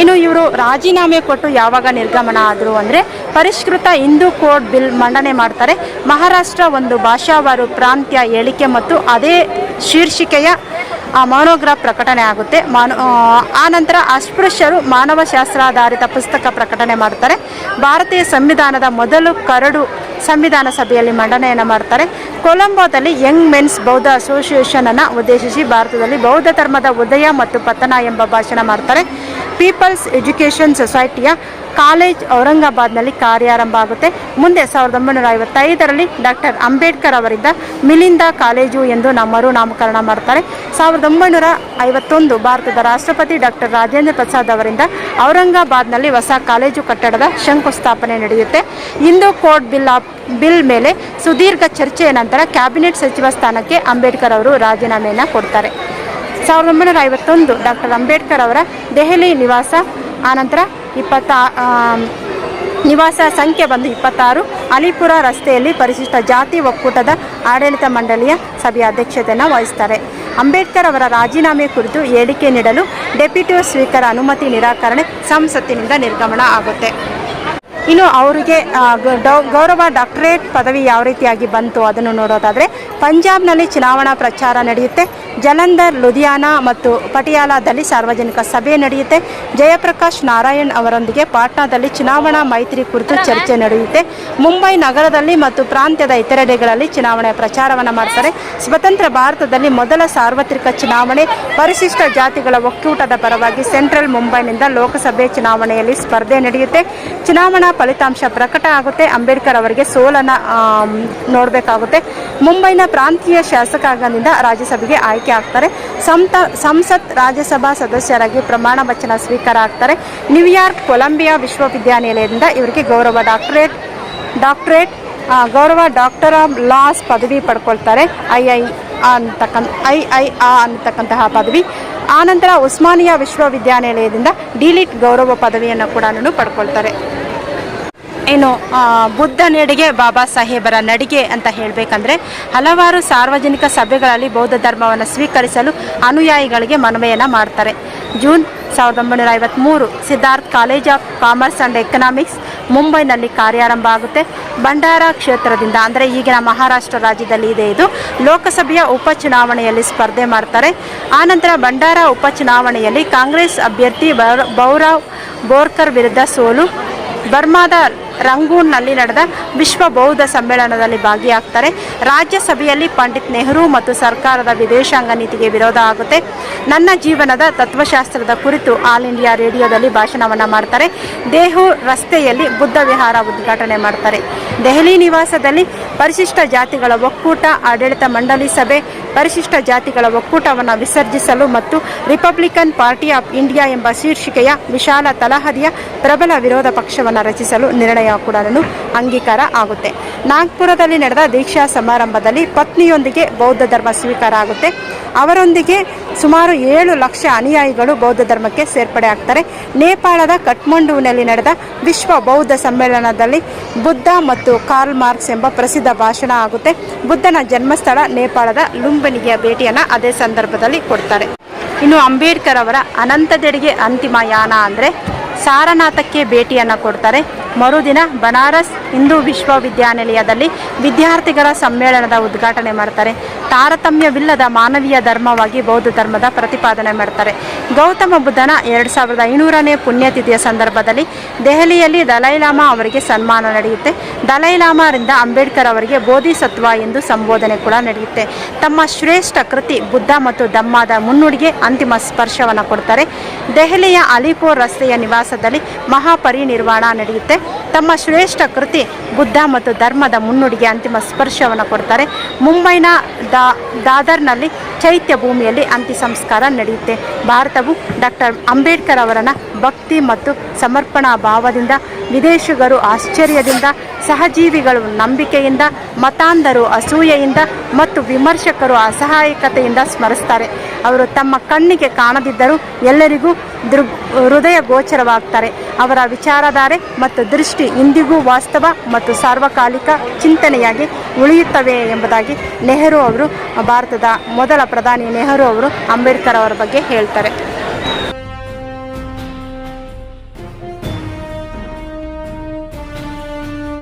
ಇನ್ನು ಇವರು ರಾಜೀನಾಮೆ ಕೊಟ್ಟು ಯಾವಾಗ ನಿರ್ಗಮನ ಆದರು ಅಂದರೆ ಪರಿಷ್ಕೃತ ಹಿಂದೂ ಕೋಡ್ ಬಿಲ್ ಮಂಡನೆ ಮಾಡ್ತಾರೆ. ಮಹಾರಾಷ್ಟ್ರ ಒಂದು ಭಾಷಾವಾರು ಪ್ರಾಂತ್ಯ ಹೇಳಿಕೆ ಮತ್ತು ಅದೇ ಶೀರ್ಷಿಕೆಯ ಆ ಮಾನೋಗ್ರಾಫ್ ಪ್ರಕಟಣೆ ಆಗುತ್ತೆ. ಮಾನ, ಆ ನಂತರ ಅಸ್ಪೃಶ್ಯರು ಮಾನವಶಾಸ್ತ್ರಾಧಾರಿತ ಪುಸ್ತಕ ಪ್ರಕಟಣೆ ಮಾಡ್ತಾರೆ. ಭಾರತೀಯ ಸಂವಿಧಾನದ ಮೊದಲು ಕರಡು ಸಂವಿಧಾನ ಸಭೆಯಲ್ಲಿ ಮಂಡನೆಯನ್ನು ಮಾಡ್ತಾರೆ. ಕೊಲಂಬೋದಲ್ಲಿ ಯಂಗ್ ಮೆನ್ಸ್ ಬೌದ್ಧ ಅಸೋಸಿಯೇಷನ್ ಅನ್ನು ಉದ್ದೇಶಿಸಿ ಭಾರತದಲ್ಲಿ ಬೌದ್ಧ ಧರ್ಮದ ಉದಯ ಮತ್ತು ಪತನ ಎಂಬ ಭಾಷಣ ಮಾಡ್ತಾರೆ. ಪೀಪಲ್ಸ್ ಎಜುಕೇಷನ್ ಸೊಸೈಟಿಯ ಕಾಲೇಜ್ ಔರಂಗಾಬಾದ್ನಲ್ಲಿ ಕಾರ್ಯಾರಂಭ ಆಗುತ್ತೆ. ಮುಂದೆ ಸಾವಿರದ ಒಂಬೈನೂರ ಐವತ್ತೈದರಲ್ಲಿ ಡಾಕ್ಟರ್ ಅಂಬೇಡ್ಕರ್ ಅವರಿಂದ ಮಿಲಿಂದ ಕಾಲೇಜು ಎಂದು ನಮ್ಮರು ನಾಮಕರಣ ಮಾಡ್ತಾರೆ. ಸಾವಿರದ ಒಂಬೈನೂರ ಐವತ್ತೊಂದು ಭಾರತದ ರಾಷ್ಟ್ರಪತಿ ಡಾಕ್ಟರ್ ರಾಜೇಂದ್ರ ಪ್ರಸಾದ್ ಅವರಿಂದ ಔರಂಗಾಬಾದ್ನಲ್ಲಿ ಹೊಸ ಕಾಲೇಜು ಕಟ್ಟಡದ ಶಂಕುಸ್ಥಾಪನೆ ನಡೆಯುತ್ತೆ. ಹಿಂದೂ ಕೋರ್ಟ್ ಬಿಲ್ ಬಿಲ್ ಮೇಲೆ ಸುದೀರ್ಘ ಚರ್ಚೆಯ ನಂತರ ಕ್ಯಾಬಿನೆಟ್ ಸಚಿವ ಸ್ಥಾನಕ್ಕೆ ಅಂಬೇಡ್ಕರ್ ಅವರು ರಾಜೀನಾಮೆಯನ್ನು ಕೊಡ್ತಾರೆ. ಸಾವಿರದ ಒಂಬೈನೂರ ಐವತ್ತೊಂದು ಡಾಕ್ಟರ್ ಅಂಬೇಡ್ಕರ್ ಅವರ ದೆಹಲಿ ನಿವಾಸ, ಆನಂತರ ಇಪ್ಪತ್ತ ನಿವಾಸ ಸಂಖ್ಯೆ ಬಂದು ಇಪ್ಪತ್ತಾರು. ಅಲಿಪುರ ರಸ್ತೆಯಲ್ಲಿ ಪರಿಶಿಷ್ಟ ಜಾತಿ ಒಕ್ಕೂಟದ ಆಡಳಿತ ಮಂಡಳಿಯ ಸಭೆಯ ಅಧ್ಯಕ್ಷತೆಯನ್ನು ವಹಿಸ್ತಾರೆ. ಅಂಬೇಡ್ಕರ್ ಅವರ ರಾಜೀನಾಮೆ ಕುರಿತು ಹೇಳಿಕೆ ನೀಡಲು ಡೆಪ್ಯೂಟಿ ಸ್ಪೀಕರ್ ಅನುಮತಿ ನಿರಾಕರಣೆ ಸಂಸತ್ತಿನಿಂದ ನಿರ್ಗಮನ ಆಗುತ್ತೆ. ಇನ್ನು ಅವರಿಗೆ ಗೌರವ ಡಾಕ್ಟರೇಟ್ ಪದವಿ ಯಾವ ರೀತಿಯಾಗಿ ಬಂತು ಅದನ್ನು ನೋಡೋದಾದರೆ ಪಂಜಾಬ್ನಲ್ಲಿ ಚುನಾವಣಾ ಪ್ರಚಾರ ನಡೆಯುತ್ತೆ. ಜಲಂಧರ್, ಲುಧಿಯಾನ ಮತ್ತು ಪಟಿಯಾಲಾದಲ್ಲಿ ಸಾರ್ವಜನಿಕ ಸಭೆ ನಡೆಯುತ್ತೆ. ಜಯಪ್ರಕಾಶ್ ನಾರಾಯಣ್ ಅವರೊಂದಿಗೆ ಪಾಟ್ನಾದಲ್ಲಿ ಚುನಾವಣಾ ಮೈತ್ರಿ ಕುರಿತು ಚರ್ಚೆ ನಡೆಯುತ್ತೆ. ಮುಂಬೈ ನಗರದಲ್ಲಿ ಮತ್ತು ಪ್ರಾಂತ್ಯದ ಇತರೆಡೆಗಳಲ್ಲಿ ಚುನಾವಣೆ ಪ್ರಚಾರವನ್ನು ಮಾಡ್ತಾರೆ. ಸ್ವತಂತ್ರ ಭಾರತದಲ್ಲಿ ಮೊದಲ ಸಾರ್ವತ್ರಿಕ ಚುನಾವಣೆ. ಪರಿಶಿಷ್ಟ ಜಾತಿಗಳ ಒಕ್ಕೂಟದ ಪರವಾಗಿ ಸೆಂಟ್ರಲ್ ಮುಂಬೈನಿಂದ ಲೋಕಸಭೆ ಚುನಾವಣೆಯಲ್ಲಿ ಸ್ಪರ್ಧೆ ನಡೆಯುತ್ತೆ. ಚುನಾವಣಾ ಫಲಿತಾಂಶ ಪ್ರಕಟ ಆಗುತ್ತೆ. ಅಂಬೇಡ್ಕರ್ ಅವರಿಗೆ ಸೋಲನ್ನು ನೋಡಬೇಕಾಗುತ್ತೆ. ಮುಂಬೈನ ಪ್ರಾಂತೀಯ ಶಾಸಕಾಂಗದಿಂದ ರಾಜ್ಯಸಭೆಗೆ ಆಯ್ಕೆ ಆಗ್ತಾರೆ. ಸಂತ, ಸಂಸತ್ ರಾಜ್ಯಸಭಾ ಸದಸ್ಯರಾಗಿ ಪ್ರಮಾಣ ವಚನ ಸ್ವೀಕಾರ ಆಗ್ತಾರೆ. ನ್ಯೂಯಾರ್ಕ್ ಕೊಲಂಬಿಯಾ ವಿಶ್ವವಿದ್ಯಾನಿಲಯದಿಂದ ಇವರಿಗೆ ಗೌರವ ಡಾಕ್ಟರೇಟ್ ಡಾಕ್ಟರೇಟ್ ಗೌರವ ಡಾಕ್ಟರ್ ಆಫ್ ಲಾಸ್ ಪದವಿ ಪಡ್ಕೊಳ್ತಾರೆ. ಐ ಐ ಅಂತಕ್ಕಂಥ ಐ ಐ ಆ ಅಂತಕ್ಕಂತಹ ಪದವಿ. ಆನಂತರ ಉಸ್ಮಾನಿಯಾ ವಿಶ್ವವಿದ್ಯಾನಿಲಯದಿಂದ ಡಿಲಿಟ್ ಗೌರವ ಪದವಿಯನ್ನು ಕೂಡ ಪಡ್ಕೊಳ್ತಾರೆ. ಆ, ಬುದ್ಧ ನಡಿಗೆ ಬಾಬಾ ಸಾಹೇಬರ ನಡಿಗೆ ಅಂತ ಹೇಳಬೇಕಂದ್ರೆ ಹಲವಾರು ಸಾರ್ವಜನಿಕ ಸಭೆಗಳಲ್ಲಿ ಬೌದ್ಧ ಧರ್ಮವನ್ನು ಸ್ವೀಕರಿಸಲು ಅನುಯಾಯಿಗಳಿಗೆ ಮನವಿಯನ್ನು ಮಾಡ್ತಾರೆ. ಜೂನ್ ಸಾವಿರದ ಒಂಬೈನೂರ ಐವತ್ತ್ಮೂರು Siddharth college of commerce and economics ಮುಂಬೈನಲ್ಲಿ ಕಾರ್ಯಾರಂಭ ಆಗುತ್ತೆ. ಭಂಡಾರ ಕ್ಷೇತ್ರದಿಂದ ಅಂದರೆ ಈಗಿನ ಮಹಾರಾಷ್ಟ್ರ ರಾಜ್ಯದಲ್ಲಿ ಇದೆ ಇದು ಲೋಕಸಭೆಯ ಉಪಚುನಾವಣೆಯಲ್ಲಿ ಸ್ಪರ್ಧೆ ಮಾಡ್ತಾರೆ. ಆನಂತರ ಭಂಡಾರ ಉಪಚುನಾವಣೆಯಲ್ಲಿ ಕಾಂಗ್ರೆಸ್ ಅಭ್ಯರ್ಥಿ ಬೌರಾವ್ ಬೋರ್ಕರ್ ವಿರುದ್ಧ ಸೋಲು. ಬರ್ಮಾದ ರಂಗೂನ್ನಲ್ಲಿ ನಡೆದ ವಿಶ್ವ ಬೌದ್ಧ ಸಮ್ಮೇಳನದಲ್ಲಿ ಭಾಗಿಯಾಗ್ತಾರೆ. ರಾಜ್ಯಸಭೆಯಲ್ಲಿ ಪಂಡಿತ್ ನೆಹರು ಮತ್ತು ಸರ್ಕಾರದ ವಿದೇಶಾಂಗ ನೀತಿಗೆ ವಿರೋಧ ಆಗುತ್ತೆ. ನನ್ನ ಜೀವನದ ತತ್ವಶಾಸ್ತ್ರದ ಕುರಿತು ಆಲ್ ಇಂಡಿಯಾ ರೇಡಿಯೋದಲ್ಲಿ ಭಾಷಣವನ್ನು ಮಾಡ್ತಾರೆ. ದೇಹು ರಸ್ತೆಯಲ್ಲಿ ಬುದ್ಧ ವಿಹಾರ ಉದ್ಘಾಟನೆ ಮಾಡ್ತಾರೆ. ದೆಹಲಿ ನಿವಾಸದಲ್ಲಿ ಪರಿಶಿಷ್ಟ ಜಾತಿಗಳ ಒಕ್ಕೂಟ, ಆಡಳಿತ ಮಂಡಳಿ ಸಭೆ, ಪರಿಶಿಷ್ಟ ಜಾತಿಗಳ ಒಕ್ಕೂಟವನ್ನು ವಿಸರ್ಜಿಸಲು ಮತ್ತು ರಿಪಬ್ಲಿಕನ್ ಪಾರ್ಟಿ ಆಫ್ ಇಂಡಿಯಾ ಎಂಬ ಶೀರ್ಷಿಕೆಯ ವಿಶಾಲ ತಲಹದಿಯ ಪ್ರಬಲ ವಿರೋಧ ಪಕ್ಷವನ್ನು ರಚಿಸಲು ನಿರ್ಣಯ ಕೂಡ ಅಂಗೀಕಾರ ಆಗುತ್ತೆ. ನಾಗ್ಪುರದಲ್ಲಿ ನಡೆದ ದೀಕ್ಷಾ ಸಮಾರಂಭದಲ್ಲಿ ಪತ್ನಿಯೊಂದಿಗೆ ಬೌದ್ಧ ಧರ್ಮ ಸ್ವೀಕಾರ ಆಗುತ್ತೆ. ಅವರೊಂದಿಗೆ ಸುಮಾರು ಏಳು ಲಕ್ಷ ಅನುಯಾಯಿಗಳು ಬೌದ್ಧ ಧರ್ಮಕ್ಕೆ ಸೇರ್ಪಡೆ ಆಗ್ತಾರೆ. ನೇಪಾಳದ ಕಠ್ಮಂಡುವಿನಲ್ಲಿ ನಡೆದ ವಿಶ್ವ ಬೌದ್ಧ ಸಮ್ಮೇಳನದಲ್ಲಿ ಬುದ್ಧ ಮತ್ತು ಕಾರ್ಲ್ ಮಾರ್ಕ್ಸ್ ಎಂಬ ಪ್ರಸಿದ್ಧ ಭಾಷಣ ಆಗುತ್ತೆ. ಬುದ್ಧನ ಜನ್ಮಸ್ಥಳ ನೇಪಾಳದ ಲುಂಬಿನಿಗೆಯ ಭೇಟಿಯನ್ನು ಅದೇ ಸಂದರ್ಭದಲ್ಲಿ ಕೊಡ್ತಾರೆ. ಇನ್ನು ಅಂಬೇಡ್ಕರ್ ಅವರ ಅನಂತದೆಡೆಗೆ ಅಂತಿಮ ಯಾನ ಅಂದರೆ ಸಾರನಾಥಕ್ಕೆ ಭೇಟಿಯನ್ನು ಕೊಡ್ತಾರೆ. ಮರುದಿನ ಬನಾರಸ್ ಹಿಂದೂ ವಿಶ್ವವಿದ್ಯಾನಿಲಯದಲ್ಲಿ ವಿದ್ಯಾರ್ಥಿಗಳ ಸಮ್ಮೇಳನದ ಉದ್ಘಾಟನೆ ಮಾಡ್ತಾರೆ. ತಾರತಮ್ಯವಿಲ್ಲದ ಮಾನವೀಯ ಧರ್ಮವಾಗಿ ಬೌದ್ಧ ಧರ್ಮದ ಪ್ರತಿಪಾದನೆ ಮಾಡ್ತಾರೆ. ಗೌತಮ ಬುದ್ಧನ ಎರಡು ಸಾವಿರದ ಐನೂರನೇ ಪುಣ್ಯತಿಥಿಯ ಸಂದರ್ಭದಲ್ಲಿ ದೆಹಲಿಯಲ್ಲಿ ದಲೈಲಾಮಾ ಅವರಿಗೆ ಸನ್ಮಾನ ನಡೆಯುತ್ತೆ. ದಲೈಲಾಮಾರಿಂದ ಅಂಬೇಡ್ಕರ್ ಅವರಿಗೆ ಬೋಧಿಸತ್ವ ಎಂದು ಸಂಬೋಧನೆ ಕೂಡ ನಡೆಯುತ್ತೆ. ತಮ್ಮ ಶ್ರೇಷ್ಠ ಕೃತಿ ಬುದ್ಧ ಮತ್ತು ಧಮ್ಮದ ಮುನ್ನುಡಿಗೆ ಅಂತಿಮ ಸ್ಪರ್ಶವನ್ನು ಕೊಡ್ತಾರೆ. ದೆಹಲಿಯ ಅಲಿಪೋರ್ ರಸ್ತೆಯ ನಿವಾಸದಲ್ಲಿ ಮಹಾಪರಿನಿರ್ವಾಣ ನಡೆಯುತ್ತೆ. ತಮ್ಮ ಶ್ರೇಷ್ಠ ಕೃತಿ ಬುದ್ಧ ಮತ್ತು ಧರ್ಮದ ಮುನ್ನುಡಿಗೆ ಅಂತಿಮ ಸ್ಪರ್ಶವನ್ನು ಕೊಡ್ತಾರೆ. ಮುಂಬೈನ ದಾದರ್ನಲ್ಲಿ ಚೈತ್ಯ ಭೂಮಿಯಲ್ಲಿ ಅಂತ್ಯ ಸಂಸ್ಕಾರ ನಡೆಯುತ್ತೆ. ಭಾರತವು ಡಾಕ್ಟರ್ ಅಂಬೇಡ್ಕರ್ ಅವರನ್ನು ಭಕ್ತಿ ಮತ್ತು ಸಮರ್ಪಣಾ ಭಾವದಿಂದ, ವಿದೇಶಿಗರು ಆಶ್ಚರ್ಯದಿಂದ, ಸಹಜೀವಿಗಳು ನಂಬಿಕೆಯಿಂದ, ಮತಾಂಧರು ಅಸೂಯೆಯಿಂದ ಮತ್ತು ವಿಮರ್ಶಕರು ಅಸಹಾಯಕತೆಯಿಂದ ಸ್ಮರಿಸ್ತಾರೆ. ಅವರು ತಮ್ಮ ಕಣ್ಣಿಗೆ ಕಾಣದಿದ್ದರೂ ಎಲ್ಲರಿಗೂ ದೃ ಹೃದಯ ಗೋಚರವಾಗ್ತಾರೆ. ಅವರ ವಿಚಾರಧಾರೆ ಮತ್ತು ದೃಷ್ಟಿ ಇಂದಿಗೂ ವಾಸ್ತವ ಮತ್ತು ಸಾರ್ವಕಾಲಿಕ ಚಿಂತನೆಯಾಗಿ ಉಳಿಯುತ್ತವೆ ಎಂಬುದಾಗಿ ನೆಹರು ಅವರು, ಭಾರತದ ಮೊದಲ ಪ್ರಧಾನಿ ನೆಹರು ಅವರು ಅಂಬೇಡ್ಕರ್ ಅವರ ಬಗ್ಗೆ ಹೇಳ್ತಾರೆ.